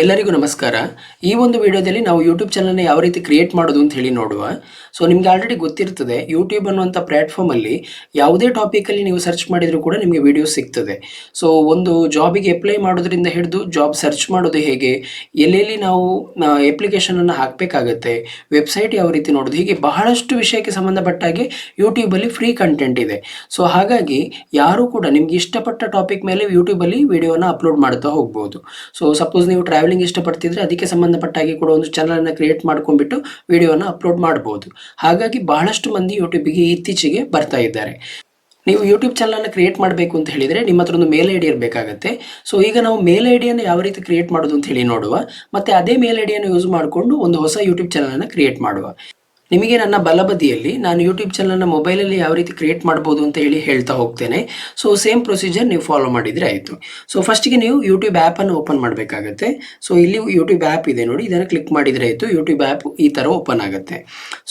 ಎಲ್ಲರಿಗೂ ನಮಸ್ಕಾರ. ಈ ಒಂದು ವಿಡಿಯೋದಲ್ಲಿ ನಾವು ಯೂಟ್ಯೂಬ್ ಚಾನಲ್ನ ಯಾವ ರೀತಿ ಕ್ರಿಯೇಟ್ ಮಾಡೋದು ಅಂತ ಹೇಳಿ ನೋಡುವ. ಸೊ ನಿಮ್ಗೆ ಆಲ್ರೆಡಿ ಗೊತ್ತಿರ್ತದೆ ಯೂಟ್ಯೂಬ್ ಅನ್ನುವಂಥ ಪ್ಲ್ಯಾಟ್ಫಾರ್ಮಲ್ಲಿ ಯಾವುದೇ ಟಾಪಿಕಲ್ಲಿ ನೀವು ಸರ್ಚ್ ಮಾಡಿದರೂ ಕೂಡ ನಿಮಗೆ ವಿಡಿಯೋ ಸಿಗ್ತದೆ. ಸೊ ಒಂದು ಜಾಬಿಗೆ ಅಪ್ಲೈ ಮಾಡೋದ್ರಿಂದ ಹಿಡಿದು ಜಾಬ್ ಸರ್ಚ್ ಮಾಡೋದು ಹೇಗೆ, ಎಲ್ಲೆಲ್ಲಿ ನಾವು ಅಪ್ಲಿಕೇಶನನ್ನು ಹಾಕಬೇಕಾಗತ್ತೆ ವೆಬ್ಸೈಟ್ ಯಾವ ರೀತಿ ನೋಡೋದು, ಹೀಗೆ ಬಹಳಷ್ಟು ವಿಷಯಕ್ಕೆ ಸಂಬಂಧಪಟ್ಟ ಹಾಗೆ ಯೂಟ್ಯೂಬಲ್ಲಿ ಫ್ರೀ ಕಂಟೆಂಟ್ ಇದೆ. ಸೊ ಹಾಗಾಗಿ ಯಾರು ಕೂಡ ನಿಮ್ಗೆ ಇಷ್ಟಪಟ್ಟ ಟಾಪಿಕ್ ಮೇಲೆ ಯೂಟ್ಯೂಬಲ್ಲಿ ವಿಡಿಯೋನ ಅಪ್ಲೋಡ್ ಮಾಡ್ತಾ ಹೋಗ್ಬೋದು. ಸೊ ಸಪೋಸ್ ನೀವು ಟ್ರಾವೆಲಿಂಗ್ ಇಷ್ಟಪಡ್ತಿದ್ರೆ ಅದಕ್ಕೆ ಸಂಬಂಧಪಟ್ಟ ಹಾಗೆ ಕೂಡ ಒಂದು ಚಾನಲನ್ನು ಕ್ರಿಯೇಟ್ ಮಾಡ್ಕೊಂಡ್ಬಿಟ್ಟು ವಿಡಿಯೋನ ಅಪ್ಲೋಡ್ ಮಾಡ್ಬೋದು. ಹಾಗಾಗಿ ಬಹಳಷ್ಟು ಮಂದಿ ಯೂಟ್ಯೂಬಿಗೆ ಇತ್ತೀಚೆಗೆ ಬರ್ತಾ ಇದ್ದಾರೆ. ನೀವು ಯೂಟ್ಯೂಬ್ ಚಾನಲನ್ನು ಕ್ರಿಯೇಟ್ ಮಾಡಬೇಕು ಅಂತ ಹೇಳಿದರೆ ನಿಮ್ಮ ಹತ್ರ ಒಂದು ಮೇಲ್ ಐ ಡಿ ಇರಬೇಕಾಗತ್ತೆ. ಸೊ ಈಗ ನಾವು ಮೇಲ್ ಐ ಡಿಯನ್ನು ಯಾವ ರೀತಿ ಕ್ರಿಯೇಟ್ ಮಾಡೋದು ಅಂತ ಹೇಳಿ ನೋಡುವ. ಮತ್ತು ಅದೇ ಮೇಲ್ ಐ ಡಿಯನ್ನು ಯೂಸ್ ಮಾಡಿಕೊಂಡು ಒಂದು ಹೊಸ ಯೂಟ್ಯೂಬ್ ಚಾನಲನ್ನು ಕ್ರಿಯೇಟ್ ಮಾಡುವ. ನಿಮಗೆ ನನ್ನ ಬಲಬದಿಯಲ್ಲಿ ನಾನು ಯೂಟ್ಯೂಬ್ ಚಾನಲ್ನ ಮೊಬೈಲಲ್ಲಿ ಯಾವ ರೀತಿ ಕ್ರಿಯೇಟ್ ಮಾಡ್ಬೋದು ಅಂತ ಹೇಳಿ ಹೇಳ್ತಾ ಹೋಗ್ತೇನೆ. ಸೊ ಸೇಮ್ ಪ್ರೊಸೀಜರ್ ನೀವು ಫಾಲೋ ಮಾಡಿದರೆ ಆಯಿತು. ಸೊ ಫಸ್ಟಿಗೆ ನೀವು ಯೂಟ್ಯೂಬ್ ಆ್ಯಪನ್ನು ಓಪನ್ ಮಾಡಬೇಕಾಗತ್ತೆ. ಸೊ ಇಲ್ಲಿ ಯೂಟ್ಯೂಬ್ ಆ್ಯಪ್ ಇದೆ ನೋಡಿ, ಇದನ್ನು ಕ್ಲಿಕ್ ಮಾಡಿದರೆ ಆಯಿತು ಯೂಟ್ಯೂಬ್ ಆ್ಯಪ್ ಈ ಥರ ಓಪನ್ ಆಗುತ್ತೆ.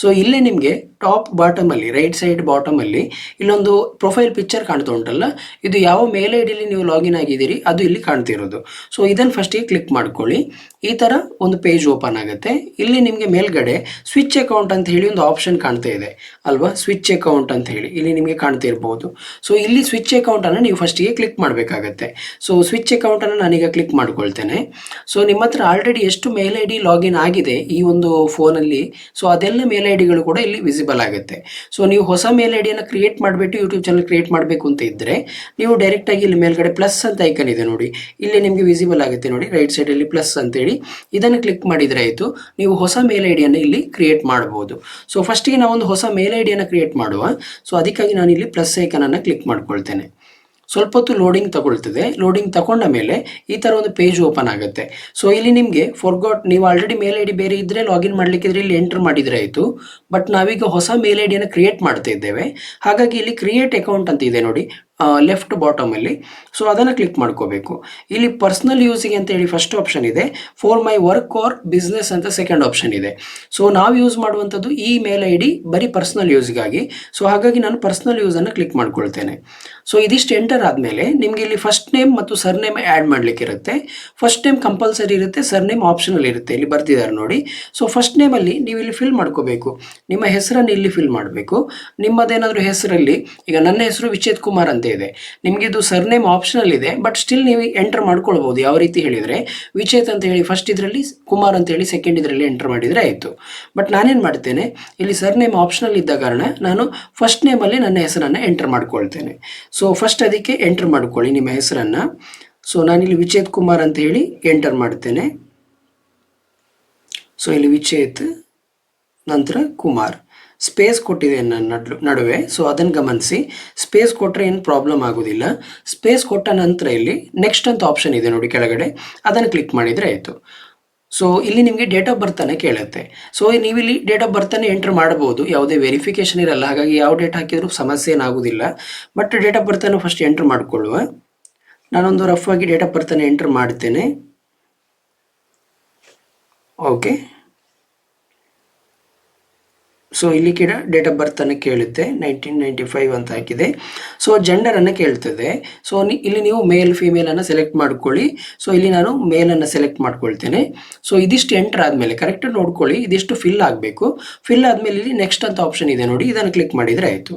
ಸೊ ಇಲ್ಲೇ ನಿಮಗೆ ಟಾಪ್ ಬಾಟಮಲ್ಲಿ ರೈಟ್ ಸೈಡ್ ಬಾಟಮಲ್ಲಿ ಇಲ್ಲೊಂದು ಪ್ರೊಫೈಲ್ ಪಿಕ್ಚರ್ ಕಾಣ್ತಾ ಉಂಟಲ್ಲ, ಇದು ಯಾವ ಮೇಲ್ ಐ ಡಿಲಿ ನೀವು ಲಾಗಿನ್ ಆಗಿದ್ದೀರಿ, ಅದು ಇಲ್ಲಿ ಕಾಣ್ತಿರೋದು ಸೊ ಇದನ್ನು ಫಸ್ಟಿಗೆ ಕ್ಲಿಕ್ ಮಾಡ್ಕೊಳ್ಳಿ. ಈ ಥರ ಒಂದು ಪೇಜ್ ಓಪನ್ ಆಗುತ್ತೆ. ಇಲ್ಲಿ ನಿಮಗೆ ಮೇಲ್ಗಡೆ ಸ್ವಿಚ್ ಅಕೌಂಟ್ ಅಂತ ಹೇಳಿ ಒಂದು ಆಪ್ಷನ್ ಕಾಣ್ತಾ ಇದೆ. ಅಲ್ವಾ? ಸ್ವಿಚ್ ಅಕೌಂಟ್ ಅಂತ ಹೇಳಿ. ಇಲ್ಲಿ ನಿಮಗೆ ಕಾಣ್ತಾ ಇರ್ಬೋದು. ಸೊ ಇಲ್ಲಿ ಸ್ವಿಚ್ ಅಕೌಂಟನ್ನು ನೀವು ಫಸ್ಟಿಗೆ ಕ್ಲಿಕ್ ಮಾಡಬೇಕಾಗತ್ತೆ. ಸೊ ಸ್ವಿಚ್ ಅಕೌಂಟನ್ನು ನಾನೀಗ ಕ್ಲಿಕ್ ಮಾಡ್ಕೊಳ್ತೇನೆ. ಸೊ ನಿಮ್ಮ ಹತ್ರ ಆಲ್ರೆಡಿ ಎಷ್ಟು ಮೇಲ್ ಐ ಡಿ ಲಾಗಿನ್ ಆಗಿದೆ ಈ ಒಂದು ಫೋನಲ್ಲಿ ಸೊ ಅದೆಲ್ಲ ಮೇಲ್ ಐ ಡಿಗಳು ಕೂಡ ಇಲ್ಲಿ ವಿಸಿಬಲ್ ಆಗುತ್ತೆ. ಸೊ ನೀವು ಹೊಸ ಮೇಲ್ ಐ ಡಿಯನ್ನು ಕ್ರಿಯೇಟ್ ಮಾಡಿಬಿಟ್ಟು ಯೂಟ್ಯೂಬ್ ಚಾನಲ್ ಕ್ರಿಯೇಟ್ ಮಾಡಬೇಕು ಅಂತ ಇದ್ದರೆ ನೀವು ಡೈರೆಕ್ಟಾಗಿ ಇಲ್ಲಿ ಮೇಲ್ಗಡೆ ಪ್ಲಸ್ ಅಂತ ಐಕನ್ ಇದೆ ನೋಡಿ. ಇಲ್ಲಿ ನಿಮಗೆ ವಿಸಿಬಲ್ ಆಗುತ್ತೆ ನೋಡಿ. ರೈಟ್ ಸೈಡಲ್ಲಿ ಪ್ಲಸ್ ಅಂತೇಳಿ ಇದನ್ನು ಕ್ಲಿಕ್ ಮಾಡಿದರೆ ಆಯಿತು. ನೀವು ಹೊಸ ಮೇಲ್ ಐ ಡಿಯನ್ನು ಇಲ್ಲಿ ಕ್ರಿಯೇಟ್ ಮಾಡ್ಬೋದು. ಸೊ ಫಸ್ಟಿಗೆ ನಾವೊಂದು ಹೊಸ ಮೇಲ್ ಐ ಡಿಯನ್ನು ಕ್ರಿಯೇಟ್ ಮಾಡುವ. ಸೊ ಅದಕ್ಕಾಗಿ ನಾನು ಇಲ್ಲಿ ಪ್ಲಸ್ ಐಕನನ್ನು ಕ್ಲಿಕ್ ಮಾಡ್ಕೊಳ್ತೇನೆ. ಸ್ವಲ್ಪ ಹೊತ್ತು ಲೋಡಿಂಗ್ ತಗೊಳ್ತದೆ. ಲೋಡಿಂಗ್ ತಗೊಂಡ ಮೇಲೆ ಈ ಥರ ಒಂದು ಪೇಜ್ ಓಪನ್ ಆಗುತ್ತೆ. ಸೊ ಇಲ್ಲಿ ನಿಮಗೆ ಫಾರ್ಗಾಟ್ ನೀವು ಆಲ್ರೆಡಿ ಮೇಲ್ ಐ ಡಿ ಬೇರೆ ಇದ್ದರೆ ಲಾಗಿನ್ ಮಾಡಲಿಕ್ಕಿದ್ರೆ ಇಲ್ಲಿ ಎಂಟರ್ ಮಾಡಿದರೆ ಆಯಿತು. ಬಟ್ ನಾವೀಗ ಹೊಸ ಮೇಲ್ ಐ ಡಿಯನ್ನು ಕ್ರಿಯೇಟ್ ಮಾಡ್ತಾ ಇದ್ದೇವೆ. ಹಾಗಾಗಿ ಇಲ್ಲಿ ಕ್ರಿಯೇಟ್ ಅಕೌಂಟ್ ಅಂತ ಇದೆ ನೋಡಿ. ಲೆಫ್ಟ್ ಬಾಟಮಲ್ಲಿ ಸೊ ಅದನ್ನು ಕ್ಲಿಕ್ ಮಾಡ್ಕೋಬೇಕು. ಇಲ್ಲಿ ಪರ್ಸ್ನಲ್ ಯೂಸಿಗೆ ಅಂತ ಹೇಳಿ ಫಸ್ಟ್ ಆಪ್ಷನ್ ಇದೆ. For my work or business ಅಂತ ಸೆಕೆಂಡ್ ಆಪ್ಷನ್ ಇದೆ. ಸೊ ನಾವು ಯೂಸ್ ಮಾಡುವಂಥದ್ದು ಈ ಮೇಲ್ ಐ ಡಿ ಬರೀ ಪರ್ಸ್ನಲ್ ಯೂಸ್ಗಾಗಿ ಸೊ ಹಾಗಾಗಿ ನಾನು ಪರ್ಸ್ನಲ್ ಯೂಸನ್ನು ಕ್ಲಿಕ್ ಮಾಡ್ಕೊಳ್ತೇನೆ. ಸೊ ಇದಿಷ್ಟು ಎಂಟರ್ ಆದಮೇಲೆ ನಿಮಗೆ ಇಲ್ಲಿ ಫಸ್ಟ್ ನೇಮ್ ಮತ್ತು ಸರ್ ನೇಮ್ ಆ್ಯಡ್ ಮಾಡಲಿಕ್ಕೆ ಇರುತ್ತೆ. ಫಸ್ಟ್ ನೇಮ್ ಕಂಪಲ್ಸರಿ ಇರುತ್ತೆ ಸರ್ ನೇಮ್ ಆಪ್ಷನಲ್ ಇರುತ್ತೆ. ಇಲ್ಲಿ ಬರ್ತಿದ್ದಾರೆ ನೋಡಿ. ಸೊ ಫಸ್ಟ್ ನೇಮಲ್ಲಿ ನೀವು ಇಲ್ಲಿ ಫಿಲ್ ಮಾಡ್ಕೋಬೇಕು. ನಿಮ್ಮ ಹೆಸರನ್ನು ಇಲ್ಲಿ ಫಿಲ್ ಮಾಡಬೇಕು. ನಿಮ್ಮದೇನಾದರೂ ಹೆಸರಲ್ಲಿ, ಈಗ ನನ್ನ ಹೆಸರು ವಿಚೇತ್ ಕುಮಾರ್ ಅಂತ. ಇದೆ. ನಿಮಗೆ ಇದು ಸರ್ನೇಮ್ ಆಪ್ಷನಲ್ ಇದೆ ಬಟ್ ಸ್ಟಿಲ್ ನೀವು ಎಂಟರ್ ಮಾಡ್ಕೊಳ್ಬೋದು. ಯಾವ ರೀತಿ ಹೇಳಿದರೆ ವಿಚೇತ್ ಅಂತ ಹೇಳಿ ಫಸ್ಟ್ ಇದರಲ್ಲಿ, ಕುಮಾರ್ ಅಂತ ಹೇಳಿ ಸೆಕೆಂಡ್ ಇದರಲ್ಲಿ ಎಂಟರ್ ಮಾಡಿದರೆ ಆಯಿತು. ಬಟ್ ನಾನೇನು ಮಾಡ್ತೇನೆ, ಇಲ್ಲಿ ಸರ್ನೇಮ್ ಆಪ್ಷನಲ್ ಇದ್ದ ಕಾರಣ ನಾನು ಫಸ್ಟ್ ನೇಮಲ್ಲಿ ನನ್ನ ಹೆಸರನ್ನು ಎಂಟರ್ ಮಾಡ್ಕೊಳ್ತೇನೆ. ಸೊ ಫಸ್ಟ್ ಅದಕ್ಕೆ ಎಂಟರ್ ಮಾಡ್ಕೊಳ್ಳಿ ನಿಮ್ಮ ಹೆಸರನ್ನು. ಸೊ ನಾನಿಲ್ಲಿ ವಿಚೇತ್ ಕುಮಾರ್ ಅಂತ ಹೇಳಿ ಎಂಟರ್ ಮಾಡ್ತೇನೆ. ಸೊ ಇಲ್ಲಿ ವಿಚೇತ್ ನಂತರ ಕುಮಾರ್. ಸ್ಪೇಸ್ ಕೊಟ್ಟಿದೆ ನನ್ನ ನಡುವೆ. ಸೊ ಅದನ್ನು ಗಮನಿಸಿ. ಸ್ಪೇಸ್ ಕೊಟ್ಟರೆ ಏನು ಪ್ರಾಬ್ಲಮ್ ಆಗೋದಿಲ್ಲ. ಸ್ಪೇಸ್ ಕೊಟ್ಟ ನಂತರ ಇಲ್ಲಿ ನೆಕ್ಸ್ಟ್ ಅಂತ ಆಪ್ಷನ್ ಇದೆ ನೋಡಿ ಕೆಳಗಡೆ. ಅದನ್ನು ಕ್ಲಿಕ್ ಮಾಡಿದರೆ ಆಯಿತು. ಸೊ ಇಲ್ಲಿ ನಿಮಗೆ ಡೇಟ್ ಆಫ್ ಬರ್ತನೇ ಕೇಳುತ್ತೆ. ಸೊ ನೀವಿಲ್ಲಿ ಡೇಟ್ ಆಫ್ ಬರ್ತನೇ ಎಂಟ್ರ್ ಮಾಡ್ಬೋದು ಯಾವುದೇ ವೆರಿಫಿಕೇಷನ್ ಇರಲ್ಲ. ಹಾಗಾಗಿ ಯಾವ ಡೇಟ್ ಹಾಕಿದರೂ ಸಮಸ್ಯೆ ಏನಾಗೋದಿಲ್ಲ ಬಟ್ ಡೇಟ್ ಆಫ್ ಬರ್ತನ್ನು ಫಸ್ಟ್ ಎಂಟ್ರ್ ಮಾಡಿಕೊಳ್ಳುವ. ನಾನೊಂದು ರಫ್ ಆಗಿ ಡೇಟ್ ಆಫ್ ಬರ್ತನ್ನು ಎಂಟ್ರ್ ಮಾಡ್ತೇನೆ. ಓಕೆ ಸೊ ಇಲ್ಲಿ ಕೂಡ ಡೇಟ್ ಆಫ್ ಬರ್ತನ್ನು ಕೇಳುತ್ತೆ ನೈನ್ಟೀನ್ ನೈಂಟಿ ಫೈವ್ ಅಂತ ಹಾಕಿದೆ. ಸೊ ಜೆಂಡರನ್ನು ಕೇಳ್ತದೆ. ಸೊ ಇಲ್ಲಿ ನೀವು ಮೇಲ್ ಫಿಮೇಲನ್ನು ಸೆಲೆಕ್ಟ್ ಮಾಡ್ಕೊಳ್ಳಿ. ಸೊ ಇಲ್ಲಿ ನಾನು ಮೇಲನ್ನು ಸೆಲೆಕ್ಟ್ ಮಾಡ್ಕೊಳ್ತೇನೆ. ಸೊ ಇದಿಷ್ಟು ಎಂಟರ್ ಆದಮೇಲೆ ಕರೆಕ್ಟಾಗಿ ನೋಡ್ಕೊಳ್ಳಿ. ಇದಿಷ್ಟು ಫಿಲ್ ಆಗಬೇಕು. ಫಿಲ್ ಆದಮೇಲೆ ಇಲ್ಲಿ ನೆಕ್ಸ್ಟ್ ಅಂತ ಆಪ್ಷನ್ ಇದೆ ನೋಡಿ. ಇದನ್ನು ಕ್ಲಿಕ್ ಮಾಡಿದರೆ ಆಯಿತು.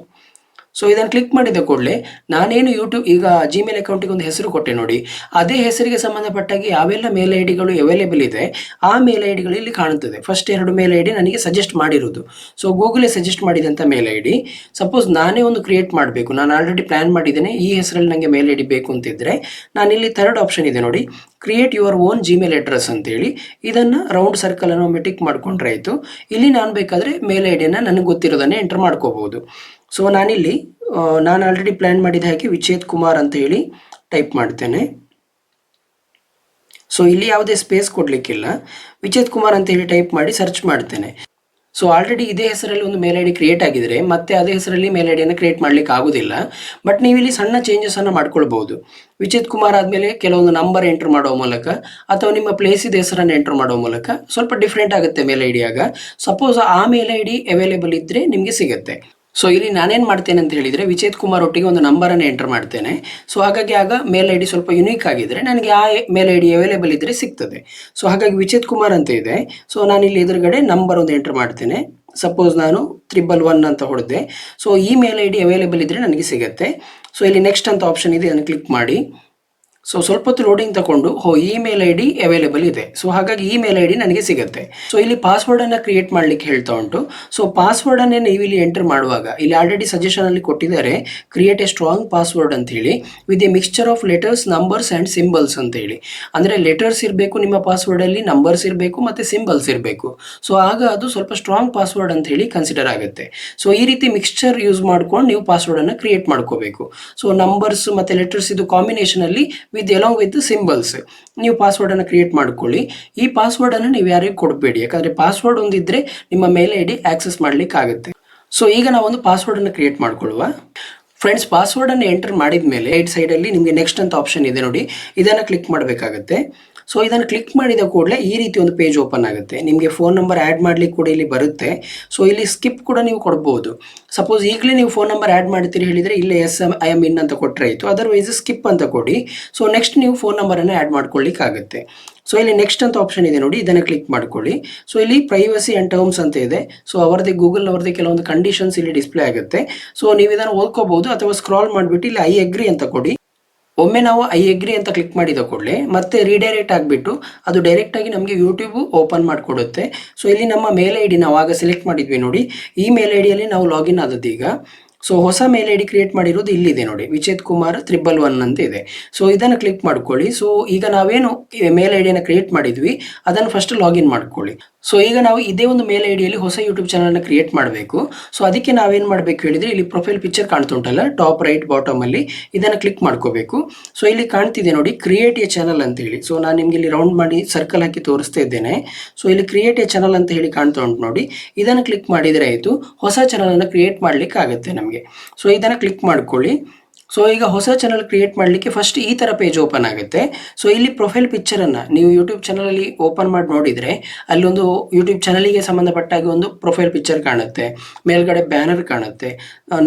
ಸೊ ಇದನ್ನು ಕ್ಲಿಕ್ ಮಾಡಿದ ಕೂಡಲೇ ನಾನೇನು ಯೂಟ್ಯೂಬ್ ಈಗ ಜಿಮೇಲ್ ಅಕೌಂಟಿಗೆ ಒಂದು ಹೆಸರು ಕೊಟ್ಟೆ ನೋಡಿ, ಅದೇ ಹೆಸರಿಗೆ ಸಂಬಂಧಪಟ್ಟಾಗಿ ಯಾವೆಲ್ಲ ಮೇಲ್ ಐ ಡಿಗಳು ಅವೈಲೇಬಲ್ ಇದೆ, ಆ ಮೇಲ್ ಐ ಡಿಗಳು ಇಲ್ಲಿ ಕಾಣುತ್ತದೆ. ಫಸ್ಟ್ ಎರಡು ಮೇಲ್ ಐ ಡಿ ನನಗೆ ಸಜೆಸ್ಟ್ ಮಾಡಿರೋದು. ಸೊ ಗೂಗಲೇ ಸಜೆಸ್ಟ್ ಮಾಡಿದಂಥ ಮೇಲ್ ಐ ಡಿ ಸಪೋಸ್ ನಾನೇ ಒಂದು ಕ್ರಿಯೇಟ್ ಮಾಡಬೇಕು. ನಾನು ಆಲ್ರೆಡಿ ಪ್ಲ್ಯಾನ್ ಮಾಡಿದ್ದೇನೆ, ಈ ಹೆಸರಲ್ಲಿ ನನಗೆ ಮೇಲ್ ಐ ಡಿ ಬೇಕು ಅಂತಿದ್ದರೆ ನಾನಿಲ್ಲಿ ಥರ್ಡ್ ಆಪ್ಷನ್ ಇದೆ ನೋಡಿ. Create your own Gmail address ಅಂತೇಳಿ ಇದನ್ನು ರೌಂಡ್ ಸರ್ಕಲನ್ನು ಒಮ್ಮೆ ಟಿಕ್ ಮಾಡ್ಕೊಂಡ್ರೆ ಆಯಿತು. ಇಲ್ಲಿ ನಾನು ಬೇಕಾದರೆ ಮೇಲ್ ಐ ಡಿಯನ್ನು ನನಗೆ ಗೊತ್ತಿರೋದನ್ನೇ ಎಂಟರ್ ಮಾಡ್ಕೋಬಹುದು. ಸೊ ನಾನಿಲ್ಲಿ ನಾನು ಆಲ್ರೆಡಿ ಪ್ಲ್ಯಾನ್ ಮಾಡಿದ ಹಾಗೆ ವಿಚೇತ್ ಕುಮಾರ್ ಅಂತ ಹೇಳಿ ಟೈಪ್ ಮಾಡ್ತೇನೆ. ಸೊ ಇಲ್ಲಿ ಯಾವುದೇ ಸ್ಪೇಸ್ ಕೊಡಲಿಕ್ಕಿಲ್ಲ. ವಿಚೇತ್ ಕುಮಾರ್ ಅಂತ ಹೇಳಿ ಟೈಪ್ ಮಾಡಿ ಸರ್ಚ್ ಮಾಡ್ತೇನೆ. ಸೊ ಆಲ್ರೆಡಿ ಇದೇ ಹೆಸರಲ್ಲಿ ಒಂದು ಮೇಲ್ ಐ ಕ್ರಿಯೇಟ್ ಆಗಿದ್ರೆ ಮತ್ತೆ ಅದೇ ಹೆಸರಲ್ಲಿ ಮೇಲ್ ಐ ಕ್ರಿಯೇಟ್ ಮಾಡ್ಲಿಕ್ಕೆ ಆಗೋದಿಲ್ಲ. ಬಟ್ ನೀವು ಇಲ್ಲಿ ಸಣ್ಣ ಚೇಂಜಸನ್ನು ಮಾಡ್ಕೊಳ್ಬಹುದು. ವಿಚಿತ್ ಕುಮಾರ್ ಆದಮೇಲೆ ಕೆಲವೊಂದು ನಂಬರ್ ಎಂಟರ್ ಮಾಡೋ ಮೂಲಕ ಅಥವಾ ನಿಮ್ಮ ಪ್ಲೇಸಿದ ಹೆಸರನ್ನು ಎಂಟರ್ ಮಾಡೋ ಮೂಲಕ ಸ್ವಲ್ಪ ಡಿಫ್ರೆಂಟ್ ಆಗುತ್ತೆ ಮೇಲ್ ಐ ಡಿಯಾಗ ಸಪೋಸ್ ಆ ಮೇಲ್ ಐ ಡಿ ಅವೈಲೇಬಲ್ ಇದ್ದರೆ ನಿಮಗೆ ಸಿಗುತ್ತೆ. ಸೊ ಇಲ್ಲಿ ನಾನೇನು ಮಾಡ್ತೇನೆ ಅಂತ ಹೇಳಿದರೆ ವಿಚೇತ್ ಕುಮಾರ್ ಒಟ್ಟಿಗೆ ಒಂದು ನಂಬರನ್ನು ಎಂಟರ್ ಮಾಡ್ತೇನೆ. ಸೊ ಹಾಗಾಗಿ ಆಗ ಮೇಲ್ ಐ ಡಿ ಸ್ವಲ್ಪ ಯುನೀಕ್ ಆಗಿದ್ದರೆ ನನಗೆ ಆ ಮೇಲ್ ಐ ಡಿ ಅವೈಲೇಬಲ್ ಇದ್ದರೆ ಸಿಗ್ತದೆ. ಸೊ ಹಾಗಾಗಿ ವಿಚೇತ್ ಕುಮಾರ್ ಅಂತ ಇದೆ. ಸೊ ನಾನು ಇಲ್ಲಿ ಎದುರುಗಡೆ ನಂಬರ್ ಒಂದು ಎಂಟರ್ ಮಾಡ್ತೇನೆ. ಸಪೋಸ್ ನಾನು ತ್ರಿಬಲ್ ಒನ್ ಅಂತ ಹೊಡೆದೆ. ಸೊ ಈ ಮೇಲ್ ಐ ಡಿ ಅವೈಲೇಬಲ್ ಇದ್ದರೆ ನನಗೆ ಸಿಗುತ್ತೆ. ಸೊ ಇಲ್ಲಿ ನೆಕ್ಸ್ಟ್ ಅಂತ ಆಪ್ಷನ್ ಇದೆ, ಅದನ್ನು ಕ್ಲಿಕ್ ಮಾಡಿ. ಸೊ ಸ್ವಲ್ಪ ಹೊತ್ತು ಲೋಡಿಂಗ್ ತಗೊಂಡು ಹೋ ಇಮೇಲ್ ಐ ಡಿ ಅವೈಲೇಬಲ್ ಇದೆ. ಸೊ ಹಾಗಾಗಿ ಇಮೇಲ್ ಐ ಡಿ ನನಗೆ ಸಿಗುತ್ತೆ. ಸೊ ಇಲ್ಲಿ ಪಾಸ್ವರ್ಡ್ ಅನ್ನ ಕ್ರಿಯೇಟ್ ಮಾಡ್ಲಿಕ್ಕೆ ಹೇಳ್ತಾ ಉಂಟು. ಸೊ ಪಾಸ್ವರ್ಡ್ ಅನ್ನೇ ನೀವು ಇಲ್ಲಿ ಎಂಟರ್ ಮಾಡುವಾಗ, ಇಲ್ಲಿ ಆಲ್ರೆಡಿ ಸಜೆಷನ್ ಅಲ್ಲಿ ಕೊಟ್ಟಿದ್ದಾರೆ ಕ್ರಿಯೇಟ್ ಎ ಸ್ಟ್ರಾಂಗ್ ಪಾಸ್ವರ್ಡ್ ಅಂತ ಹೇಳಿ with a mixture of letters numbers and symbols ಅಂತ ಹೇಳಿ. ಅಂದ್ರೆ ಲೆಟರ್ಸ್ ಇರಬೇಕು ನಿಮ್ಮ ಪಾಸ್ವರ್ಡ್ ಅಲ್ಲಿ ನಂಬರ್ಸ್ ಇರಬೇಕು ಮತ್ತೆ ಸಿಂಬಲ್ಸ್ ಇರಬೇಕು. ಸೊ ಆಗ ಅದು ಸ್ವಲ್ಪ ಸ್ಟ್ರಾಂಗ್ ಪಾಸ್ವರ್ಡ್ ಅಂತ ಹೇಳಿ ಕನ್ಸಿಡರ್ ಆಗುತ್ತೆ. ಸೊ ಈ ರೀತಿ ಮಿಕ್ಸ್ಚರ್ ಯೂಸ್ ಮಾಡ್ಕೊಂಡು ನೀವು ಪಾಸ್ವರ್ಡ್ ಅನ್ನ ಕ್ರಿಯೇಟ್ ಮಾಡ್ಕೋಬೇಕು. ಸೊ ನಂಬರ್ಸ್ ಮತ್ತೆ ಲೆಟರ್ಸ್ ಇದು ಕಾಂಬಿನೇಷನ್ ಅಲ್ಲಿ ವಿತ್ ಎಲಾಂಗ್ ವಿತ್ ಸಿಂಬಲ್ಸ್ ನೀವು ಪಾಸ್ವರ್ಡನ್ನು ಕ್ರಿಯೇಟ್ ಮಾಡ್ಕೊಳ್ಳಿ. ಈ ಪಾಸ್ವರ್ಡ್ ಅನ್ನು ನೀವು ಯಾರಿಗೂ ಕೊಡಬೇಡಿ. ಯಾಕಂದ್ರೆ ಪಾಸ್ವರ್ಡ್ ಒಂದಿದ್ರೆ ನಿಮ್ಮ ಮೇಲ್ ಐ ಡಿ ಆಕ್ಸೆಸ್ ಮಾಡಲಿಕ್ಕಾಗುತ್ತೆ. ಸೊ ಈಗ ನಾವೊಂದು ಪಾಸ್ವರ್ಡ್ ಅನ್ನು ಕ್ರಿಯೇಟ್ ಮಾಡ್ಕೊಳ್ಳುವ. ಫ್ರೆಂಡ್ಸ್ ಪಾಸ್ವರ್ಡ್ ಅನ್ನು ಎಂಟರ್ ಮಾಡಿದ ಮೇಲೆ ರೈಟ್ ಸೈಡ್ ಅಲ್ಲಿ ನಿಮಗೆ ನೆಕ್ಸ್ಟ್ ಅಂತ ಆಪ್ಷನ್ ಇದೆ ನೋಡಿ. ಇದನ್ನ ಕ್ಲಿಕ್ ಮಾಡಬೇಕಾಗುತ್ತೆ. ಸೊ ಇದನ್ನು ಕ್ಲಿಕ್ ಮಾಡಿದ ಕೂಡಲೇ ಈ ರೀತಿ ಒಂದು ಪೇಜ್ ಓಪನ್ ಆಗುತ್ತೆ. ನಿಮಗೆ ಫೋನ್ ನಂಬರ್ ಆ್ಯಡ್ ಮಾಡಲಿಕ್ಕೆ ಕೂಡ ಇಲ್ಲಿ ಬರುತ್ತೆ. ಸೊ ಇಲ್ಲಿ ಸ್ಕಿಪ್ ಕೂಡ ನೀವು ಕೊಡ್ಬೋದು. ಸಪೋಸ್ ಈಗಲೇ ನೀವು ಫೋನ್ ನಂಬರ್ ಆ್ಯಡ್ ಮಾಡ್ತೀರಿ ಹೇಳಿದರೆ ಇಲ್ಲೇ yes I'm in ಅಂತ ಕೊಟ್ಟರೆ ಆಯಿತು. ಅದರ್ವೈಸ್ ಸ್ಕಿಪ್ ಅಂತ ಕೊಡಿ. ಸೊ ನೆಕ್ಸ್ಟ್ ನೀವು ಫೋನ್ ನಂಬರನ್ನು ಆ್ಯಡ್ ಮಾಡ್ಕೊಳ್ಳಿಕ್ಕೆ ಆಗುತ್ತೆ. ಸೊ ಇಲ್ಲಿ ನೆಕ್ಸ್ಟ್ ಅಂತ ಆಪ್ಷನ್ ಇದೆ ನೋಡಿ, ಇದನ್ನು ಕ್ಲಿಕ್ ಮಾಡ್ಕೊಳ್ಳಿ. ಸೊ ಇಲ್ಲಿ ಪ್ರೈವಸಿ ಆ್ಯಂಡ್ ಟರ್ಮ್ಸ್ ಅಂತ ಇದೆ. ಸೊ ಅವರದೇ ಗೂಗಲ್ ಅವರದೇ ಕೆಲವೊಂದು ಕಂಡೀಷನ್ಸ್ ಇಲ್ಲಿ ಡಿಸ್ಪ್ಲೇ ಆಗುತ್ತೆ. ಸೊ ನೀವು ಇದನ್ನು ಓದ್ಕೋಬಹುದು ಅಥವಾ ಸ್ಕ್ರಾಲ್ ಮಾಡಿಬಿಟ್ಟು ಇಲ್ಲಿ ಐ ಅಗ್ರಿ ಅಂತ ಕೊಡಿ. ಒಮ್ಮೆ ನಾವು ಐ ಎಗ್ರಿ ಅಂತ ಕ್ಲಿಕ್ ಮಾಡಿದ ಕೂಡಲೇ ಮತ್ತೆ ರೀಡೈರೆಕ್ಟ್ ಆಗಿಬಿಟ್ಟು ಅದು ಡೈರೆಕ್ಟ್ ಆಗಿ ನಮಗೆ ಯೂಟ್ಯೂಬು ಓಪನ್ ಮಾಡಿಕೊಡುತ್ತೆ. ಸೊ ಇಲ್ಲಿ ನಮ್ಮ ಮೇಲ್ ಐ ಡಿ ನಾವು ಆಗ ಸೆಲೆಕ್ಟ್ ಮಾಡಿದ್ವಿ ನೋಡಿ. ಈ ಮೇಲ್ ಐ ಡಿಯಲ್ಲಿ ನಾವು ಲಾಗಿನ್ ಆದದ್ದು ಈಗ. ಸೊ ಹೊಸ ಮೇಲ್ ಐ ಡಿ ಕ್ರಿಯೇಟ್ ಮಾಡಿರೋದು ಇಲ್ಲಿದೆ ನೋಡಿ. ವಿಚೇತ್ ಕುಮಾರ್ ತ್ರಿಬಲ್ ಒನ್ ಅಂತ ಇದೆ. ಸೊ ಇದನ್ನು ಕ್ಲಿಕ್ ಮಾಡ್ಕೊಳ್ಳಿ. ಸೊ ಈಗ ನಾವೇನು ಮೇಲ್ ಐ ಡಿಯನ್ನು ಕ್ರಿಯೇಟ್ ಮಾಡಿದ್ವಿ, ಅದನ್ನು ಫಸ್ಟ್ ಲಾಗಿನ್ ಮಾಡ್ಕೊಳ್ಳಿ. ಸೊ ಈಗ ನಾವು ಇದೇ ಒಂದು ಮೇಲ್ ಐ ಡಿಯಲ್ಲಿ ಹೊಸ ಯೂಟ್ಯೂಬ್ ಚಾನಲ್ನ ಕ್ರಿಯೇಟ್ ಮಾಡಬೇಕು. ಸೊ ಅದಕ್ಕೆ ನಾವೇನು ಮಾಡಬೇಕು ಹೇಳಿದರೆ, ಇಲ್ಲಿ ಪ್ರೊಫೈಲ್ ಪಿಕ್ಚರ್ ಕಾಣ್ತುಂಟಲ್ಲ ಟಾಪ್ ರೈಟ್ ಬಾಟಮ್ ಅಲ್ಲಿ ಇದನ್ನು ಕ್ಲಿಕ್ ಮಾಡ್ಕೋಬೇಕು. ಸೊ ಇಲ್ಲಿ ಕಾಣ್ತಿದೆ ನೋಡಿ ಕ್ರಿಯೇಟ್ ಎ ಚಾನಲ್ ಅಂತ ಹೇಳಿ. ಸೊ ನಾನು ನಿಮಗೆ ಇಲ್ಲಿ ರೌಂಡ್ ಮಾಡಿ ಸರ್ಕಲ್ ಹಾಕಿ ತೋರಿಸ್ತಾ ಇದ್ದೇನೆ. ಸೊ ಇಲ್ಲಿ ಕ್ರಿಯೇಟ್ ಎ ಚಾನಲ್ ಅಂತ ಹೇಳಿ ಕಾಣ್ತಾ ಉಂಟು ನೋಡಿ. ಇದನ್ನು ಕ್ಲಿಕ್ ಮಾಡಿದರೆ ಆಯಿತು. ಹೊಸ ಚಾನಲನ್ನು ಕ್ರಿಯೇಟ್ ಮಾಡ್ಲಿಕ್ಕೆ ಆಗುತ್ತೆ ನಮಗೆ. ಸೊ ಇದನ್ನು ಕ್ಲಿಕ್ ಮಾಡ್ಕೊಳ್ಳಿ. ಸೊ ಈಗ ಹೊಸ ಚಾನಲ್ ಕ್ರಿಯೇಟ್ ಮಾಡಲಿಕ್ಕೆ ಫಸ್ಟ್ ಈ ಥರ ಪೇಜ್ ಓಪನ್ ಆಗುತ್ತೆ. ಸೊ ಇಲ್ಲಿ ಪ್ರೊಫೈಲ್ ಪಿಕ್ಚರನ್ನು ನೀವು ಯೂಟ್ಯೂಬ್ ಚಾನಲಲ್ಲಿ ಓಪನ್ ಮಾಡಿ ನೋಡಿದರೆ ಅಲ್ಲೊಂದು ಯೂಟ್ಯೂಬ್ ಚಾನಲಿಗೆ ಸಂಬಂಧಪಟ್ಟಾಗಿ ಒಂದು ಪ್ರೊಫೈಲ್ ಪಿಕ್ಚರ್ ಕಾಣುತ್ತೆ. ಮೇಲ್ಗಡೆ ಬ್ಯಾನರ್ ಕಾಣುತ್ತೆ.